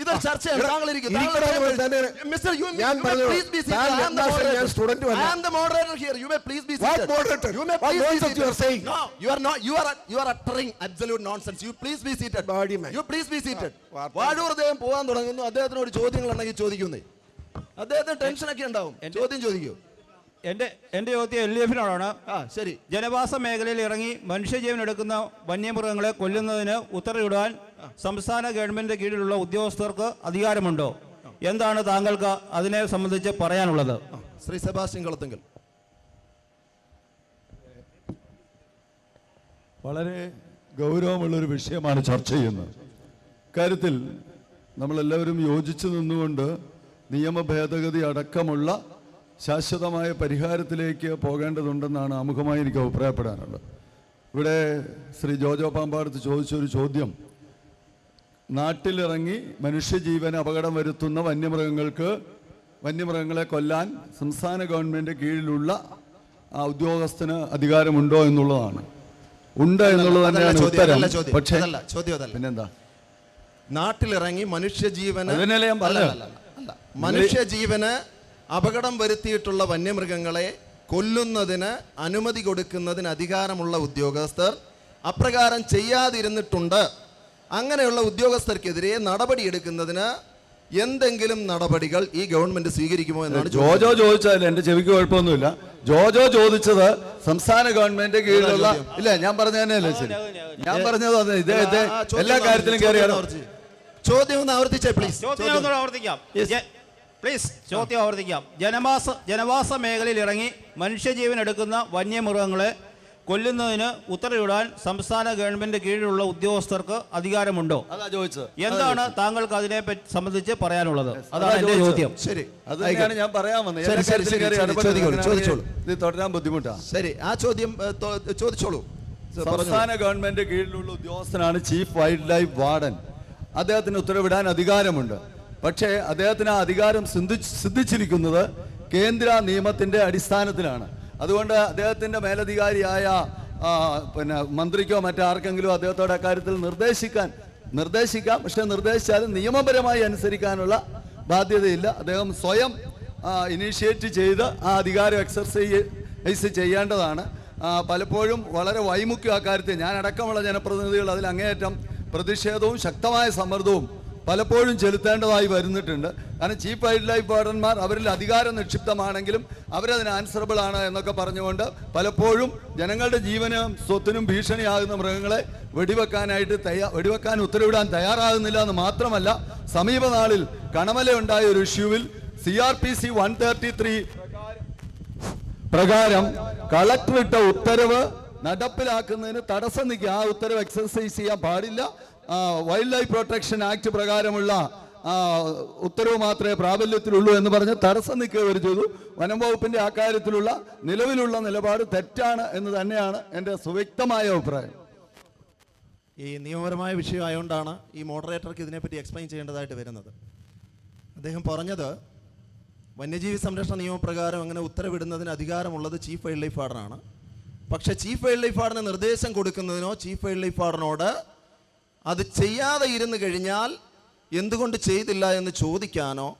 ഇതൊരു ചർച്ചയാണ് താങ്കൾ ഇരിക്കൂ. താങ്കൾ ഇരിക്കണം എന്ന് തന്നെ Mr. You- ഞാൻ you may പറഞ്ഞു, please be seated. താൻ I am the moderator. student അല്ല. I am the moderator here. You may please be What moderator? You may please be nonsense you are seated. saying? You are not. You are you are uttering absolute nonsense. You please be seated. You please be seated. വാർത്ത- പോകാൻ തുടങ്ങുന്നു അദ്ദേഹത്തിനോട് ചോദ്യങ്ങൾ ഉണ്ടെങ്കിൽ ചോദിക്കുന്നേ അദ്ദേഹത്തിന് ടെൻഷനൊക്കെ ഉണ്ടാവും ചോദ്യം ചോദിക്കൂ എന്റെ എന്റെ ചോദ്യം എൽ ഡി എഫിനോടാണ് ആ ശരി ജനവാസ മേഖലയിൽ ഇറങ്ങി മനുഷ്യജീവൻ എടുക്കുന്ന വന്യമൃഗങ്ങളെ കൊല്ലുന്നതിന് ഉത്തരവിടാൻ സംസ്ഥാന ഗവൺമെന്റിന്റെ കീഴിലുള്ള ഉദ്യോഗസ്ഥർക്ക് അധികാരമുണ്ടോ? എന്താണ് താങ്കൾക്ക് അതിനെ സംബന്ധിച്ച് പറയാനുള്ളത്? ശ്രീ സെബാസ്റ്റ്യൻ കളത്തെങ്കിൽ. വളരെ ഗൗരവമുള്ളൊരു വിഷയമാണ് ചർച്ച ചെയ്യുന്നത്. കാര്യത്തിൽ നമ്മളെല്ലാവരും യോജിച്ചു നിന്നുകൊണ്ട് നിയമ ഭേദഗതി അടക്കമുള്ള ശാശ്വതമായ പരിഹാരത്തിലേക്ക് പോകേണ്ടതുണ്ടെന്നാണ് ആമുഖമായി എനിക്ക് അഭിപ്രായപ്പെടാനുള്ളത്. ഇവിടെ ശ്രീ ജോജോ പാമ്പാടത്ത് ചോദിച്ചൊരു ചോദ്യം. നാട്ടിലിറങ്ങി മനുഷ്യജീവന് അപകടം വരുത്തുന്ന വന്യമൃഗങ്ങൾക്ക് വന്യമൃഗങ്ങളെ കൊല്ലാൻ സംസ്ഥാന ഗവൺമെന്റ് കീഴിലുള്ള ആ ഉദ്യോഗസ്ഥന് അധികാരമുണ്ടോ എന്നുള്ളതാണ്. ഉണ്ട് എന്നുള്ളത് തന്നെയാണ് ഉത്തരം. പക്ഷേ. പിന്നെന്താ? നാട്ടിലിറങ്ങി മനുഷ്യജീവന് അതിനല്ലേ ഞാൻ. മനുഷ്യജീവന് അപകടം വരുത്തിയിട്ടുള്ള വന്യമൃഗങ്ങളെ കൊല്ലുന്നതിന് അനുമതി കൊടുക്കുന്നതിന് അധികാരമുള്ള ഉദ്യോഗസ്ഥർ അപ്രകാരം ചെയ്യാതിരുന്നിട്ടുണ്ട്. അങ്ങനെയുള്ള ഉദ്യോഗസ്ഥർക്കെതിരെ നടപടിയെടുക്കുന്നതിന് എന്തെങ്കിലും നടപടികൾ ഈ ഗവൺമെന്റ് സ്വീകരിക്കുമോ എന്നാണ് ജോജോ ചോദിച്ചതല്ല എന്റെ ചെവിക്ക് കുഴപ്പമൊന്നുമില്ല. ജോജോ ചോദിച്ചത് സംസ്ഥാന ഗവൺമെന്റ് കീഴിലുള്ള ഇല്ല ഞാൻ പറഞ്ഞ തന്നെയല്ലേ ശരി. ഞാൻ പറഞ്ഞത് ഇദ്ദേഹത്തെ ചോദ്യം എല്ലാ ഒന്ന് കാര്യത്തിലും ചോദ്യം കയറിയാണ് ചോദ്യം ഒന്ന് ആവർത്തിച്ചേ പ്ലീസ് ചോദ്യം ഒന്നുകൂടെ ആവർത്തിക്കാം. പ്ലീസ് ചോദ്യം ആവർത്തിക്കാം. ജനവാസ ജനവാസ മേഖലയിൽ ഇറങ്ങി മനുഷ്യജീവൻ എടുക്കുന്ന വന്യമൃഗങ്ങളെ കൊല്ലുന്നതിന് ഉത്തരവിടാൻ സംസ്ഥാന ഗവൺമെന്റ് കീഴിലുള്ള ഉദ്യോഗസ്ഥർക്ക് അധികാരമുണ്ടോ? അതാ ചോദിച്ചത്. എന്താണ് താങ്കൾക്ക് അതിനെ പറ്റി സംബന്ധിച്ച് പറയാനുള്ളത്? അതാണ് എന്റെ ചോദ്യം. ശരി അത് തന്നെയാണ് ഞാൻ പറയാൻ വന്നത്. തുടരാൻ ബുദ്ധിമുട്ടാണ് ശരി ആ ചോദ്യം ചോദിച്ചോളൂ. സംസ്ഥാന ഗവൺമെന്റ് കീഴിലുള്ള ഉദ്യോഗസ്ഥനാണ് ചീഫ് വൈൽഡ് ലൈഫ് വാർഡൻ. അദ്ദേഹത്തിന് ഉത്തരവിടാൻ അധികാരമുണ്ട്. പക്ഷേ അദ്ദേഹത്തിന് ആ അധികാരം സിദ്ധി- സിദ്ധിച്ചിരിക്കുന്നത് കേന്ദ്ര നിയമത്തിന്റെ അടിസ്ഥാനത്തിലാണ്. അതുകൊണ്ട് അദ്ദേഹത്തിന്റെ മേലധികാരിയായ പിന്നെ മന്ത്രിക്കോ മറ്റാർക്കെങ്കിലും അദ്ദേഹത്തോട് അക്കാര്യത്തിൽ നിർദ്ദേശിക്കാൻ നിർദ്ദേശിക്കാം. പക്ഷെ നിർദ്ദേശിച്ചാലും നിയമപരമായി അനുസരിക്കാനുള്ള ബാധ്യതയില്ല. അദ്ദേഹം സ്വയം ഇനീഷ്യേറ്റ് ചെയ്ത് ആ അധികാരം എക്സർസൈസ് ചെയ്യേണ്ടതാണ്. പലപ്പോഴും വളരെ വൈമുഖ്യം ആ കാര്യത്തിൽ. ഞാൻ അടക്കമുള്ള ജനപ്രതിനിധികൾ അതിൽ അങ്ങേയറ്റം പ്രതിഷേധവും ശക്തമായ സമ്മർദ്ദവും പലപ്പോഴും ചെലുത്തേണ്ടതായി വരുന്നിട്ടുണ്ട്. കാരണം ചീഫ് വൈൽഡ് ലൈഫ് വാർഡന്മാർ അവരിൽ അധികാരം നിക്ഷിപ്തമാണെങ്കിലും അവരതിന് ആൻസറബിൾ ആണ് എന്നൊക്കെ പറഞ്ഞുകൊണ്ട് പലപ്പോഴും ജനങ്ങളുടെ ജീവനും സ്വത്തിനും ഭീഷണിയാകുന്ന മൃഗങ്ങളെ വെടിവെക്കാനായിട്ട് തയ്യാ വെടിവെക്കാൻ ഉത്തരവിടാൻ തയ്യാറാകുന്നില്ല എന്ന് മാത്രമല്ല സമീപനാളിൽ കണമലയുണ്ടായ ഒരു ഇഷ്യൂവിൽ C R P C one thirty three പ്രകാരം കളക്ടർ ഇട്ട ഉത്തരവ് നടപ്പിലാക്കുന്നതിന് തടസ്സം നിൽക്കുക ആ ഉത്തരവ് എക്സർസൈസ് ചെയ്യാൻ പാടില്ല. വൈൽഡ് ലൈഫ് പ്രൊട്ടക്ഷൻ ആക്ട് പ്രകാരമുള്ള ഉത്തരവ് മാത്രമേ പ്രാബല്യത്തിലുള്ളൂ എന്ന് പറഞ്ഞ് തടസ്സം നിൽക്കുക അവർ ചെയ്തു. വനം വകുപ്പിന്റെ അക്കാര്യത്തിലുള്ള കാര്യത്തിലുള്ള നിലവിലുള്ള നിലപാട് തെറ്റാണ് എന്ന് തന്നെയാണ് എന്റെ സുവ്യക്തമായ അഭിപ്രായം. ഈ നിയമപരമായ വിഷയമായതുകൊണ്ടാണ് ഈ മോഡറേറ്റർക്ക് ഇതിനെപ്പറ്റി എക്സ്പ്ലെയിൻ ചെയ്യേണ്ടതായിട്ട് വരുന്നത്. അദ്ദേഹം പറഞ്ഞത് വന്യജീവി സംരക്ഷണ നിയമപ്രകാരം അങ്ങനെ ഉത്തരവിടുന്നതിന് അധികാരമുള്ളത് ചീഫ് വൈൽഡ് ലൈഫ് വാർഡനാണ് പക്ഷേ ചീഫ് വൈൽഡ് ലൈഫ് വാർഡിന് നിർദ്ദേശം കൊടുക്കുന്നതിനോ ചീഫ് വൈൽഡ് ലൈഫ് വാർഡനോട് അത് ചെയ്യാതെ ഇരുന്ന് കഴിഞ്ഞാൽ എന്തുകൊണ്ട് ചെയ്തില്ല എന്ന് ചോദിക്കാനോ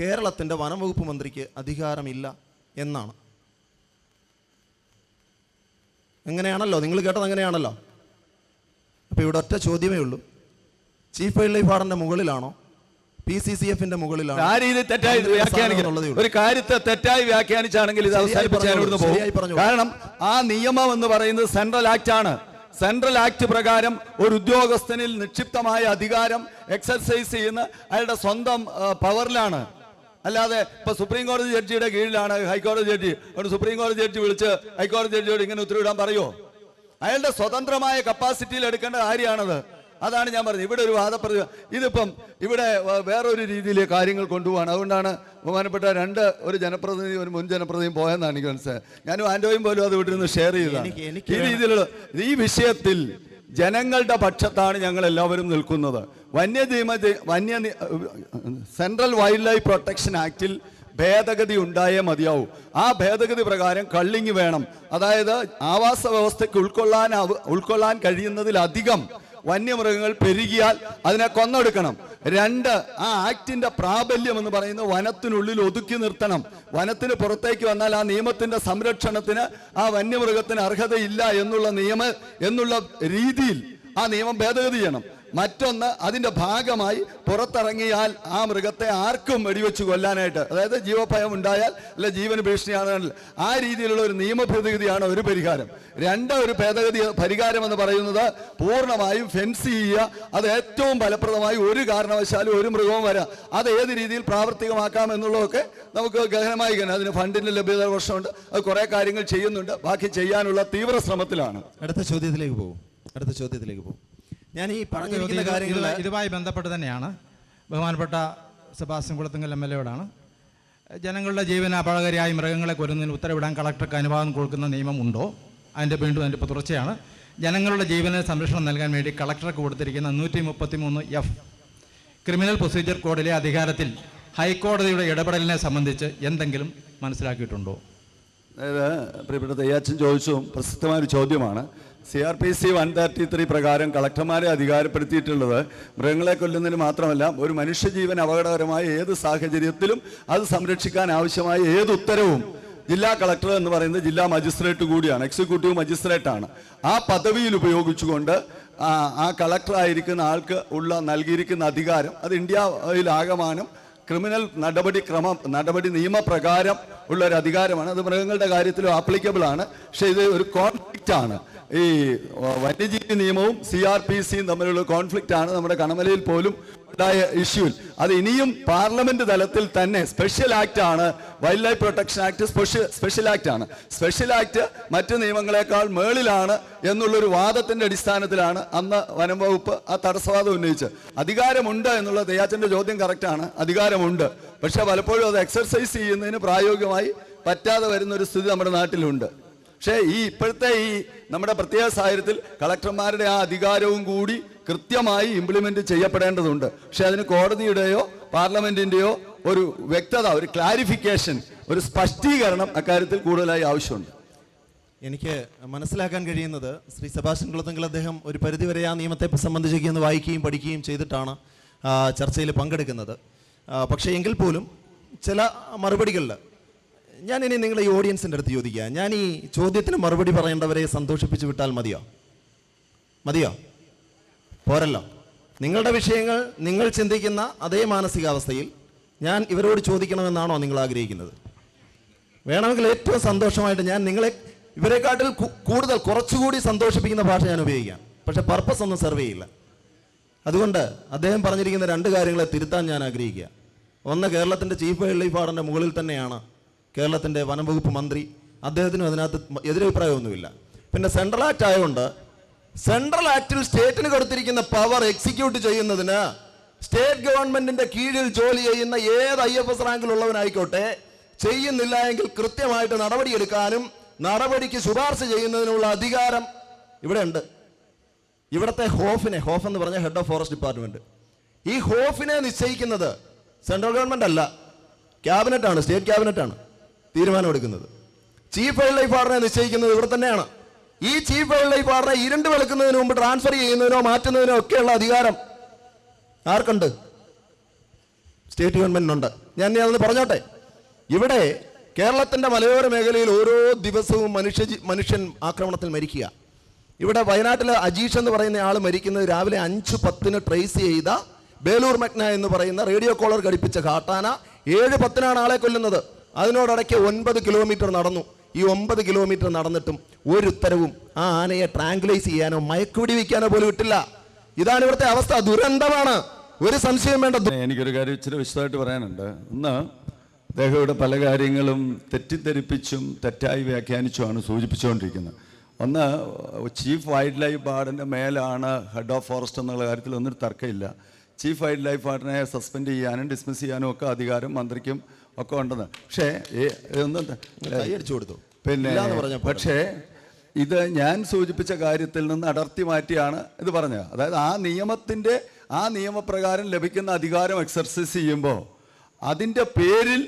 കേരളത്തിന്റെ വനംവകുപ്പ് മന്ത്രിക്ക് അധികാരമില്ല എന്നാണ്. എങ്ങനെയാണല്ലോ? നിങ്ങൾ കേട്ടത് അങ്ങനെയാണല്ലോ? അപ്പോൾ ഇവിടെ ഒറ്റ ചോദ്യമേ ഉള്ളൂ. ചീഫ് വൈൽഡ് ലൈഫ് വാർഡന്റെ മുകളിലാണോ? പി സി സി എഫിന്റെ മുകളിലാണോ? ആ രീതി തെറ്റായി. ഒരു കാര്യത്തെ തെറ്റായി വ്യാഖ്യാനിച്ചാണെങ്കിൽ ഇത് അവസാനിപ്പിച്ചു കാരണം ആ നിയമം എന്ന് പറയുന്നത് സെൻട്രൽ ആക്ട് ആണ് സെൻട്രൽ ആക്ട് പ്രകാരം ഒരു ഉദ്യോഗസ്ഥനിൽ നിക്ഷിപ്തമായ അധികാരം എക്സർസൈസ് ചെയ്യുന്ന അയാളുടെ സ്വന്തം പവറിലാണ്. അല്ലാതെ ഇപ്പൊ സുപ്രീം കോടതി ജഡ്ജിയുടെ കീഴിലാണ് ഹൈക്കോടതി ജഡ്ജി. അതുകൊണ്ട് സുപ്രീം കോടതി ജഡ്ജി വിളിച്ച് ഹൈക്കോടതി ജഡ്ജിയോട് ഇങ്ങനെ ഉത്തരവിടാൻ പറയുമോ അയാളുടെ സ്വതന്ത്രമായ കപ്പാസിറ്റിയിൽ എടുക്കേണ്ട കാര്യമാണത് അതാണ് ഞാൻ പറഞ്ഞത്. ഇവിടെ ഒരു വാദപ്രതി ഇതിപ്പം ഇവിടെ വേറൊരു രീതിയിൽ കാര്യങ്ങൾ കൊണ്ടുപോകാണ് അതുകൊണ്ടാണ് ബഹുമാനപ്പെട്ട രണ്ട് ഒരു ജനപ്രതിനിധി ഒരു മുൻ ജനപ്രതിനിധിയും പോയെന്നാണ് എനിക്ക് മനസ്സിലായത്. ഞാനും ആൻഡോയും പോലും അത് വീട്ടിൽ നിന്ന് ഷെയർ ചെയ്തതാണ്. ഈ രീതിയിലുള്ള ഈ വിഷയത്തിൽ ജനങ്ങളുടെ പക്ഷത്താണ് ഞങ്ങൾ എല്ലാവരും നിൽക്കുന്നത്. വന്യജീവ വന്യ സെൻട്രൽ വൈൽഡ് ലൈഫ് പ്രൊട്ടക്ഷൻ ആക്ടിൽ ഭേദഗതി ഉണ്ടായേ മതിയാവൂ. ആ ഭേദഗതി പ്രകാരം കള്ളിങ് വേണം. അതായത് ആവാസ വ്യവസ്ഥയ്ക്ക് ഉൾക്കൊള്ളാൻ ഉൾക്കൊള്ളാൻ കഴിയുന്നതിലധികം വന്യമൃഗങ്ങൾ പെരുകിയാൽ അതിനെ കൊന്നൊടുക്കണം. രണ്ട് ആ ആക്ടിന്റെ പ്രാബല്യം എന്ന് പറയുന്നത് വനത്തിനുള്ളിൽ ഒതുക്കി നിർത്തണം. വനത്തിന് പുറത്തേക്ക് വന്നാൽ ആ നിയമത്തിന്റെ സംരക്ഷണത്തിന് ആ വന്യമൃഗത്തിന് അർഹതയില്ല എന്നുള്ള നിയമ എന്നുള്ള രീതിയിൽ ആ നിയമം ഭേദഗതി ചെയ്യണം. മറ്റൊന്ന് അതിന്റെ ഭാഗമായി പുറത്തിറങ്ങിയാൽ ആ മൃഗത്തെ ആർക്കും വെടിവെച്ച് കൊല്ലാനായിട്ട് അതായത് ജീവഭയം ഉണ്ടായാൽ അല്ലെ ജീവന് ഭീഷണിയാണെങ്കിൽ ആ രീതിയിലുള്ള ഒരു നിയമഭേദഗതിയാണ് ഒരു പരിഹാരം. രണ്ട് ഒരു ഭേദഗതി പരിഹാരം എന്ന് പറയുന്നത് പൂർണമായും ഫെൻസ് ചെയ്യുക. അത് ഏറ്റവും ഫലപ്രദമായി ഒരു കാരണവശാലും ഒരു മൃഗവും വരാം. അത് ഏത് രീതിയിൽ പ്രാവർത്തികമാക്കാം എന്നുള്ളതൊക്കെ നമുക്ക് ഗഹനമായി കാണാം. അതിന് ഫണ്ടിന്റെ ലഭ്യത വർഷമുണ്ട് അത് കുറേ കാര്യങ്ങൾ ചെയ്യുന്നുണ്ട്. ബാക്കി ചെയ്യാനുള്ള തീവ്ര ശ്രമത്തിലാണ് അടുത്ത ചോദ്യത്തിലേക്ക് പോകും അടുത്ത ചോദ്യത്തിലേക്ക് പോകും ഞാൻ ഈ പറഞ്ഞിരിക്കുന്ന കാര്യങ്ങൾ ഇതുമായി ബന്ധപ്പെട്ട് തന്നെയാണ്. ബഹുമാനപ്പെട്ട സെബാസ്റ്റ്യൻ കുളത്തുങ്കൽ എം എൽ എയോടാണ് ജനങ്ങളുടെ ജീവന അപകടകാരിയായ മൃഗങ്ങളെ കൊല്ലുന്നതിന് ഉത്തരവിടാൻ കളക്ടർക്ക് അനുവാദം കൊടുക്കുന്ന നിയമം ഉണ്ടോ? അതിന്റെ വീണ്ടും അതിന്റെ ഇപ്പോൾ തുടർച്ചയാണ്. ജനങ്ങളുടെ ജീവന് സംരക്ഷണം നൽകാൻ വേണ്ടി കളക്ടർക്ക് കൊടുത്തിരിക്കുന്ന നൂറ്റി മുപ്പത്തി മൂന്ന് എഫ് ക്രിമിനൽ പ്രൊസീജിയർ കോഡിലെ അധികാരത്തിൽ ഹൈക്കോടതിയുടെ ഇടപെടലിനെ സംബന്ധിച്ച് എന്തെങ്കിലും മനസ്സിലാക്കിയിട്ടുണ്ടോ? അതായത് പ്രിയപ്പെട്ട തെയ്യാച്ചൻ ചോദിച്ചു പ്രസക്തമായ ഒരു ചോദ്യമാണ്. C R P C one thirty three പ്രകാരം കളക്ടർമാരെ അധികാരപ്പെടുത്തിയിട്ടുള്ളത് മൃഗങ്ങളെ കൊല്ലുന്നതിന് മാത്രമല്ല ഒരു മനുഷ്യജീവൻ അപകടകരമായ ഏത് സാഹചര്യത്തിലും അത് സംരക്ഷിക്കാൻ ആവശ്യമായ ഏത് ഉത്തരവും ജില്ലാ കളക്ടർ എന്ന് പറയുന്നത് ജില്ലാ മജിസ്ട്രേറ്റ് കൂടിയാണ് എക്സിക്യൂട്ടീവ് മജിസ്ട്രേറ്റാണ്. ആ പദവിയിൽ ഉപയോഗിച്ചുകൊണ്ട് ആ കളക്ടർ ആയിരിക്കുന്ന ആൾക്ക് ഉള്ള നൽകിയിരിക്കുന്ന അധികാരം അത് ഇന്ത്യയിലാകമാനം ക്രിമിനൽ നടപടി ക്രമം നടപടി നിയമപ്രകാരം ഉള്ള ഒരു അധികാരമാണ് അത് മൃഗങ്ങളുടെ കാര്യത്തിലും ആപ്ലിക്കബിൾ ആണ്. പക്ഷേ ഇത് ഒരു കോൺഫ്ലിക്റ്റ് ആണ്. ഈ വന്യജീവി നിയമവും സി ആർ പി സിയും തമ്മിലുള്ള കോൺഫ്ലിക്റ്റ് ആണ് നമ്മുടെ കണമലയിൽ പോലും ഉണ്ടായ ഇഷ്യൂവിൽ അത് ഇനിയും പാർലമെന്റ് തലത്തിൽ തന്നെ സ്പെഷ്യൽ ആക്ട് ആണ്. Wild life protection act special special act ആണ്. സ്പെഷ്യൽ ആക്ട് മറ്റു നിയമങ്ങളെക്കാൾ മേളിലാണ് എന്നുള്ളൊരു വാദത്തിന്റെ അടിസ്ഥാനത്തിലാണ് അന്ന് വനം വകുപ്പ് ആ തടസ്സവാദം ഉന്നയിച്ചത്. അധികാരമുണ്ട് എന്നുള്ള തെയ്യാച്ചന്റെ ചോദ്യം ആണ്. അധികാരമുണ്ട്. പക്ഷെ പലപ്പോഴും അത് എക്സർസൈസ് ചെയ്യുന്നതിന് പ്രായോഗികമായി പറ്റാതെ വരുന്ന ഒരു സ്ഥിതി നമ്മുടെ നാട്ടിലുണ്ട്. പക്ഷേ ഈ ഇപ്പോഴത്തെ ഈ നമ്മുടെ പ്രത്യേക സാഹചര്യത്തിൽ കളക്ടർമാരുടെ ആ അധികാരവും കൂടി കൃത്യമായി ഇംപ്ലിമെന്റ് ചെയ്യപ്പെടേണ്ടതുണ്ട്. പക്ഷേ അതിന് കോടതിയുടെയോ പാർലമെന്റിന്റെയോ ഒരു വ്യക്തത ഒരു ക്ലാരിഫിക്കേഷൻ ഒരു സ്പഷ്ടീകരണം അക്കാര്യത്തിൽ കൂടുതലായി ആവശ്യമുണ്ട്. എനിക്ക് മനസ്സിലാക്കാൻ കഴിയുന്നത് ശ്രീ സെബാസ്റ്റ്യൻ കുളത്തെങ്കിൽ അദ്ദേഹം ഒരു പരിധിവരെ ആ നിയമത്തെ സംബന്ധിച്ചൊക്കെ ഒന്ന് വായിക്കുകയും പഠിക്കുകയും ചെയ്തിട്ടാണ് ചർച്ചയിൽ പങ്കെടുക്കുന്നത്. പക്ഷേ എങ്കിൽ പോലും ചില മറുപടികളിൽ ഞാൻ ഇനി നിങ്ങളെ ഈ ഓഡിയൻസിന്റെ അടുത്ത് ചോദിക്കുക ഞാൻ ഈ ചോദ്യത്തിന് മറുപടി പറയേണ്ടവരെ സന്തോഷിപ്പിച്ചു വിട്ടാൽ മതിയോ? മതിയോ? പോരല്ലോ. നിങ്ങളുടെ വിഷയങ്ങൾ നിങ്ങൾ ചിന്തിക്കുന്ന അതേ മാനസികാവസ്ഥയിൽ ഞാൻ ഇവരോട് ചോദിക്കണമെന്നാണോ നിങ്ങൾ ആഗ്രഹിക്കുന്നത്? വേണമെങ്കിൽ ഏറ്റവും സന്തോഷമായിട്ട് ഞാൻ നിങ്ങളെ ഇവരെക്കാട്ടിൽ കൂടുതൽ കുറച്ചുകൂടി സന്തോഷിപ്പിക്കുന്ന ഭാഷ ഞാൻ ഉപയോഗിക്കാം. പക്ഷെ പർപ്പസ് ഒന്നും സെർവ് ചെയ്യില്ല. അതുകൊണ്ട് അദ്ദേഹം പറഞ്ഞിരിക്കുന്ന രണ്ട് കാര്യങ്ങളെ തിരുത്താൻ ഞാൻ ആഗ്രഹിക്കുക. ഒന്ന് കേരളത്തിന്റെ ചീഫ് വൈൽഡ് ലൈഫ് ആർഡിന്റെ മുകളിൽ തന്നെയാണ് കേരളത്തിന്റെ വനംവകുപ്പ് മന്ത്രി അദ്ദേഹത്തിനും അതിനകത്ത് എതിരഭിപ്രായമൊന്നുമില്ല. പിന്നെ സെൻട്രൽ ആക്ട് ആയതുകൊണ്ട് സെൻട്രൽ ആക്ടിൽ സ്റ്റേറ്റിന് കൊടുത്തിരിക്കുന്ന പവർ എക്സിക്യൂട്ട് ചെയ്യുന്നതിന് സ്റ്റേറ്റ് ഗവൺമെന്റിന്റെ കീഴിൽ ജോലി ചെയ്യുന്ന ഏത് ഐ എഫ് എസ് റാങ്കിലുള്ളവനായിക്കോട്ടെ ചെയ്യുന്നില്ല എങ്കിൽ കൃത്യമായിട്ട് നടപടിയെടുക്കാനും നടപടിക്ക് ശുപാർശ ചെയ്യുന്നതിനുള്ള അധികാരം ഇവിടെ ഉണ്ട് ഇവിടുത്തെ ഹോഫിനെ ഹോഫ് എന്ന് പറഞ്ഞ ഹെഡ് ഓഫ് ഫോറസ്റ്റ് ഡിപ്പാർട്ട്മെന്റ് ഈ ഹോഫിനെ നിശ്ചയിക്കുന്നത് സെൻട്രൽ ഗവൺമെന്റ് അല്ല. ക്യാബിനറ്റ് ആണ് സ്റ്റേറ്റ് ക്യാബിനറ്റ് ആണ്. തീരുമാനമെടുക്കുന്നത് ചീഫ് വൈൽഡ് ലൈഫ് വാർഡനെ നിശ്ചയിക്കുന്നത് ഇവിടെ തന്നെയാണ്. ഈ ചീഫ് വൈൽഡ് ലൈഫ് വാർഡനെ ഇരുണ്ട് വെളുക്കുന്നതിന് മുമ്പ് ട്രാൻസ്ഫർ ചെയ്യുന്നതിനോ മാറ്റുന്നതിനോ ഒക്കെയുള്ള അധികാരം ആർക്കുണ്ട്? സ്റ്റേറ്റ് ഗവൺമെന്റിനുണ്ട് ഞാൻ അതൊന്ന് പറഞ്ഞോട്ടെ. ഇവിടെ കേരളത്തിന്റെ മലയോര മേഖലയിൽ ഓരോ ദിവസവും മനുഷ്യ മനുഷ്യൻ ആക്രമണത്തിൽ മരിക്കുക. ഇവിടെ വയനാട്ടിലെ അജീഷ് എന്ന് പറയുന്ന ആൾ മരിക്കുന്നത് രാവിലെ അഞ്ച് പത്തിന് ട്രേസ് ചെയ്ത ബേലൂർ മഗ്ന എന്ന് പറയുന്ന റേഡിയോ കോളർ ഘടിപ്പിച്ച കാട്ടാന ഏഴ് പത്തിനാണ് ആളെ കൊല്ലുന്നത്. അതിനോടടയ്ക്ക് ഒൻപത് കിലോമീറ്റർ നടന്നു. ഈ ഒമ്പത് കിലോമീറ്റർ നടന്നിട്ടും ഒരു ഉത്തരവും ആ ആനയെ ട്രാങ്കുലൈസ് ചെയ്യാനോ മയക്കുപിടി വയ്ക്കാനോ പോലും ഇട്ടില്ല. ഇതാണ് ഇവിടുത്തെ അവസ്ഥ. ദുരന്തമാണ്. ഒരു സംശയം വേണ്ട. എനിക്കൊരു കാര്യം ഇച്ചിരി വിശദമായിട്ട് പറയാനുണ്ട്. ഒന്ന് അദ്ദേഹം ഇവിടെ പല കാര്യങ്ങളും തെറ്റിദ്ധരിപ്പിച്ചും തെറ്റായി വ്യാഖ്യാനിച്ചുമാണ് സൂചിപ്പിച്ചുകൊണ്ടിരിക്കുന്നത്. ഒന്ന് ചീഫ് വൈൽഡ് ലൈഫ് ബാർഡിന്റെ മേലാണ് ഹെഡ് ഓഫ് ഫോറസ്റ്റ് എന്നുള്ള കാര്യത്തിൽ ഒന്നും തർക്കമില്ല. ചീഫ് വൈൽഡ് ലൈഫ് ബാർഡിനെ സസ്പെൻഡ് ചെയ്യാനും ഡിസ്മിസ് ചെയ്യാനും ഒക്കെ അധികാരം മന്ത്രിക്കും ഒക്കെ ഉണ്ടെന്ന്. പക്ഷേ ഒന്നും കൈയടിച്ചു കൊടുത്തു. പിന്നെ പക്ഷേ ഇത് ഞാൻ സൂചിപ്പിച്ച കാര്യത്തിൽ നിന്ന് അടർത്തി മാറ്റിയാണ് ഇത് പറഞ്ഞത്. അതായത് ആ നിയമത്തിന്റെ ആ നിയമപ്രകാരം ലഭിക്കുന്ന അധികാരം എക്സർസൈസ് ചെയ്യുമ്പോൾ അതിന്റെ പേരിൽ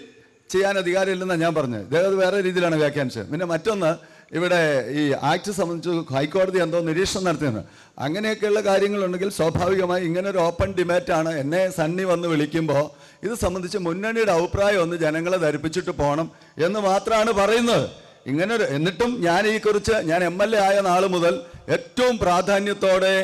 ചെയ്യാൻ അധികാരമില്ലെന്നാണ് ഞാൻ പറഞ്ഞത്. ഇദ്ദേഹം വേറെ രീതിയിലാണ് വ്യാഖ്യാനിച്ചത്. പിന്നെ മറ്റൊന്ന് ഇവിടെ ഈ ആക്ട് സംബന്ധിച്ച് ഹൈക്കോടതി എന്തോ നിരീക്ഷണം നടത്തിയെന്ന്. അങ്ങനെയൊക്കെയുള്ള കാര്യങ്ങളുണ്ടെങ്കിൽ സ്വാഭാവികമായി ഇങ്ങനെ ഒരു ഓപ്പൺ ഡിബേറ്റാണ് എന്നെ സണ്ണി വന്ന് വിളിക്കുമ്പോൾ ഇത് സംബന്ധിച്ച് മുന്നണിയുടെ അഭിപ്രായം ഒന്ന് ജനങ്ങളെ ധരിപ്പിച്ചിട്ട് പോകണം എന്ന് മാത്രമാണ് പറയുന്നത്. ഇങ്ങനെ എന്നിട്ടും ഞാൻ ഈ കുറിച്ച് ഞാൻ എം എൽ എ ആയ നാൾ മുതൽ ഏറ്റവും പ്രാധാന്യത്തോടെ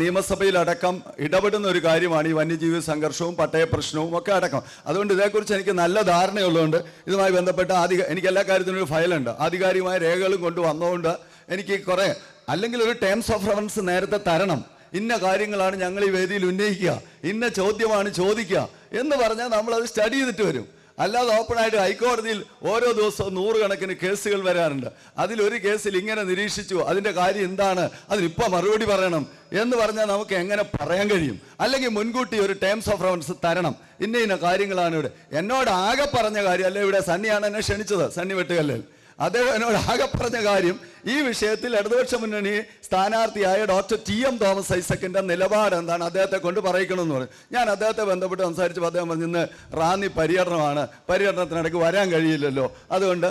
നിയമസഭയിലടക്കം ഇടപെടുന്ന ഒരു കാര്യമാണ് ഈ വന്യജീവി സംഘർഷവും പട്ടയ പ്രശ്നവും ഒക്കെ അടക്കം. അതുകൊണ്ട് ഇതേക്കുറിച്ച് എനിക്ക് നല്ല ധാരണയുള്ളതുകൊണ്ട് ഇതുമായി ബന്ധപ്പെട്ട ആധിക എനിക്ക് എല്ലാ കാര്യത്തിനും ഒരു ഫയലുണ്ട്. ആധികാരികമായ രേഖകളും കൊണ്ട് വന്നതുകൊണ്ട് എനിക്ക് കുറേ അല്ലെങ്കിൽ ഒരു ടേംസ് ഓഫ് റെഫറൻസ് നേരത്തെ തരണം. ഇന്ന കാര്യങ്ങളാണ് ഞങ്ങൾ ഈ വേദിയിൽ ഉന്നയിക്കുക. ഇന്ന ചോദ്യമാണ് ചോദിക്കുക എന്ന് പറഞ്ഞാൽ നമ്മൾ അത് സ്റ്റഡി ചെയ്തിട്ട് വരും. അല്ലാതെ ഓപ്പണായിട്ട് ഹൈക്കോടതിയിൽ ഓരോ ദിവസവും നൂറുകണക്കിന് കേസുകൾ വരാറുണ്ട്. അതിലൊരു കേസിൽ ഇങ്ങനെ നിരീക്ഷിച്ചു അതിന്റെ കാര്യം എന്താണ് അതിനിപ്പോൾ മറുപടി പറയണം എന്ന് പറഞ്ഞാൽ നമുക്ക് എങ്ങനെ പറയാൻ കഴിയും? അല്ലെങ്കിൽ മുൻകൂട്ടി ഒരു ടേംസ് ഓഫ് റെഫറൻസ് തരണം. ഇന്ന ഇന്ന കാര്യങ്ങളാണ് ഇവിടെ. എന്നോട് ആകെ പറഞ്ഞ കാര്യം അല്ലെ ഇവിടെ സണ്ണിയാണ് എന്നെ ക്ഷണിച്ചത് സണ്ണി വെട്ടുകല്ലിൽ. അദ്ദേഹം എന്നോട് ആകെ പറഞ്ഞ കാര്യം ഈ വിഷയത്തിൽ ഇടതുപക്ഷ മുന്നണി സ്ഥാനാർത്ഥിയായ ഡോക്ടർ ടി എം തോമസ് ഐസക്കിന്റെ നിലപാട് എന്താണ്? അദ്ദേഹത്തെ കൊണ്ട് പറയിക്കണമെന്ന് പറഞ്ഞു. ഞാൻ അദ്ദേഹത്തെ ബന്ധപ്പെട്ട് സംസാരിച്ചപ്പോൾ അദ്ദേഹം പറഞ്ഞു ഇന്ന് റാന്നി പര്യടനമാണ്. പര്യടനത്തിനിടയ്ക്ക് വരാൻ കഴിയില്ലല്ലോ. അതുകൊണ്ട്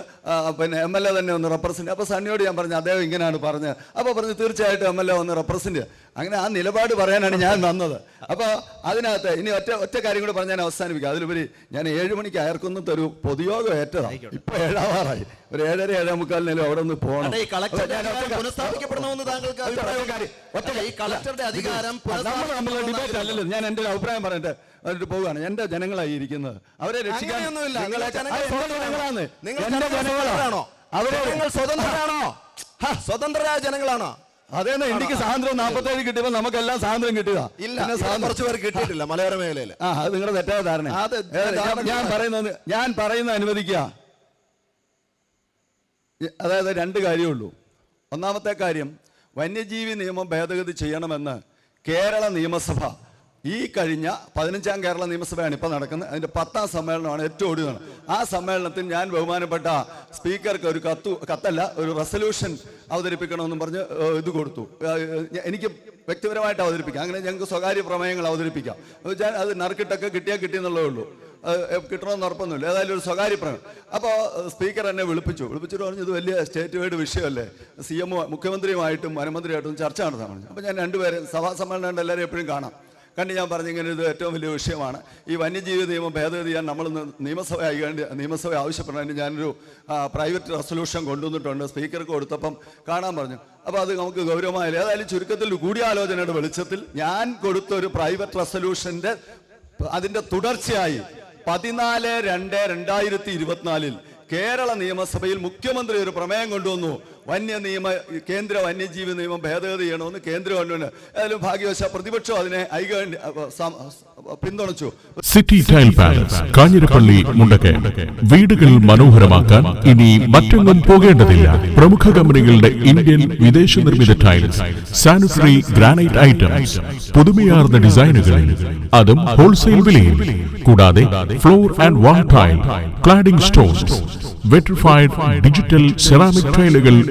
പിന്നെ എം എൽ എ തന്നെ ഒന്ന് റെപ്രസെന്റ് അപ്പോൾ സണ്ണിയോട് ഞാൻ പറഞ്ഞു അദ്ദേഹം ഇങ്ങനെയാണ് പറഞ്ഞത്. അപ്പോൾ പറഞ്ഞു തീർച്ചയായിട്ടും എം എൽ എ ഒന്ന് റെപ്രസെന്റ് അങ്ങനെ ആ നിലപാട് പറയാനാണ് ഞാൻ വന്നത്. അപ്പോൾ അതിനകത്ത് ഇനി ഒറ്റ ഒറ്റ കാര്യം കൂടെ പറഞ്ഞാൽ ഞാൻ അവസാനിപ്പിക്കാം. അതിലുപരി ഞാൻ ഏഴ് മണിക്ക് അയർക്കുന്നത്ത് തരൂ പൊതുയോഗം ഏറ്റതാണ്. ഇപ്പോൾ ഏഴാവാറായി. ഒരു ഏഴര ഏഴേ മുക്കാലിനും അവിടെ ഒന്ന് പോകണം. കളക്ടറുടെ ഞാൻ ഒറ്റ അധികാരം കാര്യം- പുനഃസ്ഥാപിക്കപ്പെടണമെന്ന് താങ്കൾക്ക് അഭിപ്രായം അതെ, ഈ കളക്ടറുടെ അധികാരം ഡിബേറ്റ് അല്ലല്ലോ. ഞാൻ എന്റെ ഒരു അഭിപ്രായം പറഞ്ഞിട്ട് എന്നിട്ട് പോവുകയാണ്. എന്റെ ജനങ്ങളായി ഇരിക്കുന്നത്. അവരെ രക്ഷിക്കാൻ ജനങ്ങളാണ് അവരെ നിങ്ങൾ സ്വതന്ത്രരാണോ? സ്വതന്ത്രരായ ജനങ്ങളാണോ? അതേന്ന് എനിക്ക് സ്വാതന്ത്ര്യം നാൽപ്പത്തേഴ് കിട്ടിയപ്പോ നമുക്കെല്ലാം സ്വാതന്ത്ര്യം കിട്ടിയതാ. ഇല്ല കുറച്ച് പേർ കിട്ടിയിട്ടില്ല മലയോര മേഖലയിൽ ആ അത് നിങ്ങളുടെ തെറ്റായ ധാരണ ഞാൻ- പറയുന്നത് ഞാൻ പറയുന്നത് അനുവദിക്കുക. അതായത് രണ്ട് കാര്യമുള്ളൂ. ഒന്നാമത്തെ കാര്യം വന്യജീവി നിയമം ഭേദഗതി ചെയ്യണമെന്ന് കേരള നിയമസഭ ഈ കഴിഞ്ഞ പതിനഞ്ചാം കേരള നിയമസഭയാണ് ഇപ്പോൾ നടക്കുന്നത്. അതിന്റെ പത്താം സമ്മേളനമാണ് ഏറ്റവും ഒടുവാണ് ആ സമ്മേളനത്തിൽ ഞാൻ ബഹുമാനപ്പെട്ട സ്പീക്കർക്ക് ഒരു കത്ത് കത്തല്ല ഒരു റെസൊല്യൂഷൻ അവതരിപ്പിക്കണമെന്നും പറഞ്ഞ് ഇത് കൊടുത്തു. എനിക്ക് വ്യക്തിപരമായിട്ട് അവതരിപ്പിക്കാം. അങ്ങനെ ഞങ്ങൾക്ക് സ്വകാര്യ പ്രമേയങ്ങൾ അവതരിപ്പിക്കാം. എന്ന് അത് നറുക്കിട്ടൊക്കെ കിട്ടിയാൽ കിട്ടിയെന്നുള്ളതേ ഉള്ളൂ. കിട്ടണമെന്ന് ഉറപ്പൊന്നുമില്ല. ഏതായാലും ഒരു സ്വകാര്യ പ്രമേയം അപ്പോൾ സ്പീക്കർ എന്നെ വിളിപ്പിച്ചു. വിളിപ്പിച്ചിട്ട് പറഞ്ഞു ഇത് വലിയ സ്റ്റേറ്റ് വൈഡ് വിഷയമല്ലേ. സി എം മുഖ്യമന്ത്രിയുമായിട്ടും വനമന്ത്രിയായിട്ടും ചർച്ച നടത്താൻ പറഞ്ഞു. അപ്പോൾ ഞാൻ രണ്ടുപേരും സഭാ സമ്മേളനം എല്ലാവരും എപ്പോഴും കാണാം. കണ്ട് ഞാൻ പറഞ്ഞു ഇങ്ങനെ ഇത് ഏറ്റവും വലിയ വിഷയമാണ്. ഈ വന്യജീവി നിയമം ഭേദഗതി ചെയ്യാൻ നമ്മൾ നിയമസഭ ആയിക്കേണ്ടി നിയമസഭ ആവശ്യപ്പെടാൻ ഞാനൊരു പ്രൈവറ്റ് റെസൊല്യൂഷൻ കൊണ്ടുവന്നിട്ടുണ്ട്. സ്പീക്കർക്ക് കൊടുത്തപ്പം കാണാൻ പറഞ്ഞു. അപ്പോൾ അത് നമുക്ക് ഗൗരവമായില്ല. ഏതായാലും ചുരുക്കത്തിൽ കൂടിയാലോചനയുടെ വെളിച്ചത്തിൽ ഞാൻ കൊടുത്ത ഒരു പ്രൈവറ്റ് റെസൊല്യൂഷന്റെ അതിന്റെ തുടർച്ചയായി പതിനാല് രണ്ട് രണ്ടായിരത്തി ഇരുപത്തിനാലിൽ കേരള നിയമസഭയിൽ മുഖ്യമന്ത്രി ഒരു പ്രമേയം കൊണ്ടുവന്നു. വന്യ നിയമ കേന്ദ്ര വന്യജീവി നിയമം ഭേദഗതി ചെയ്യണമെന്ന് കേന്ദ്ര ഗവൺമെന്റ്. ഏതായാലും ഭാഗ്യവശ പ്രതിപക്ഷം അതിനെ ഐകണ്ഠ്യ സം- പിന്തുണച്ചു. സിറ്റി ടൈൽ പാലസ് കാഞ്ഞിരപ്പള്ളി മുണ്ടക്കേ വീടുകൾ മനോഹരമാക്കാൻ ഇനി മറ്റൊന്നും പോകേണ്ടതില്ല. പ്രമുഖ കമ്പനികളുടെ ഇന്ത്യൻ വിദേശ നിർമ്മിത ടൈൽസ് സാനിറ്ററി ഗ്രാനൈറ്റ് ഐറ്റംസ് പുതുമയാർന്ന ഡിസൈനുകളിൽ അതും ഹോൾസെയിൽ വിലയിൽ. കൂടാതെ floor and wall tile cladding stones vitrified digital ceramic ടൈലുകൾ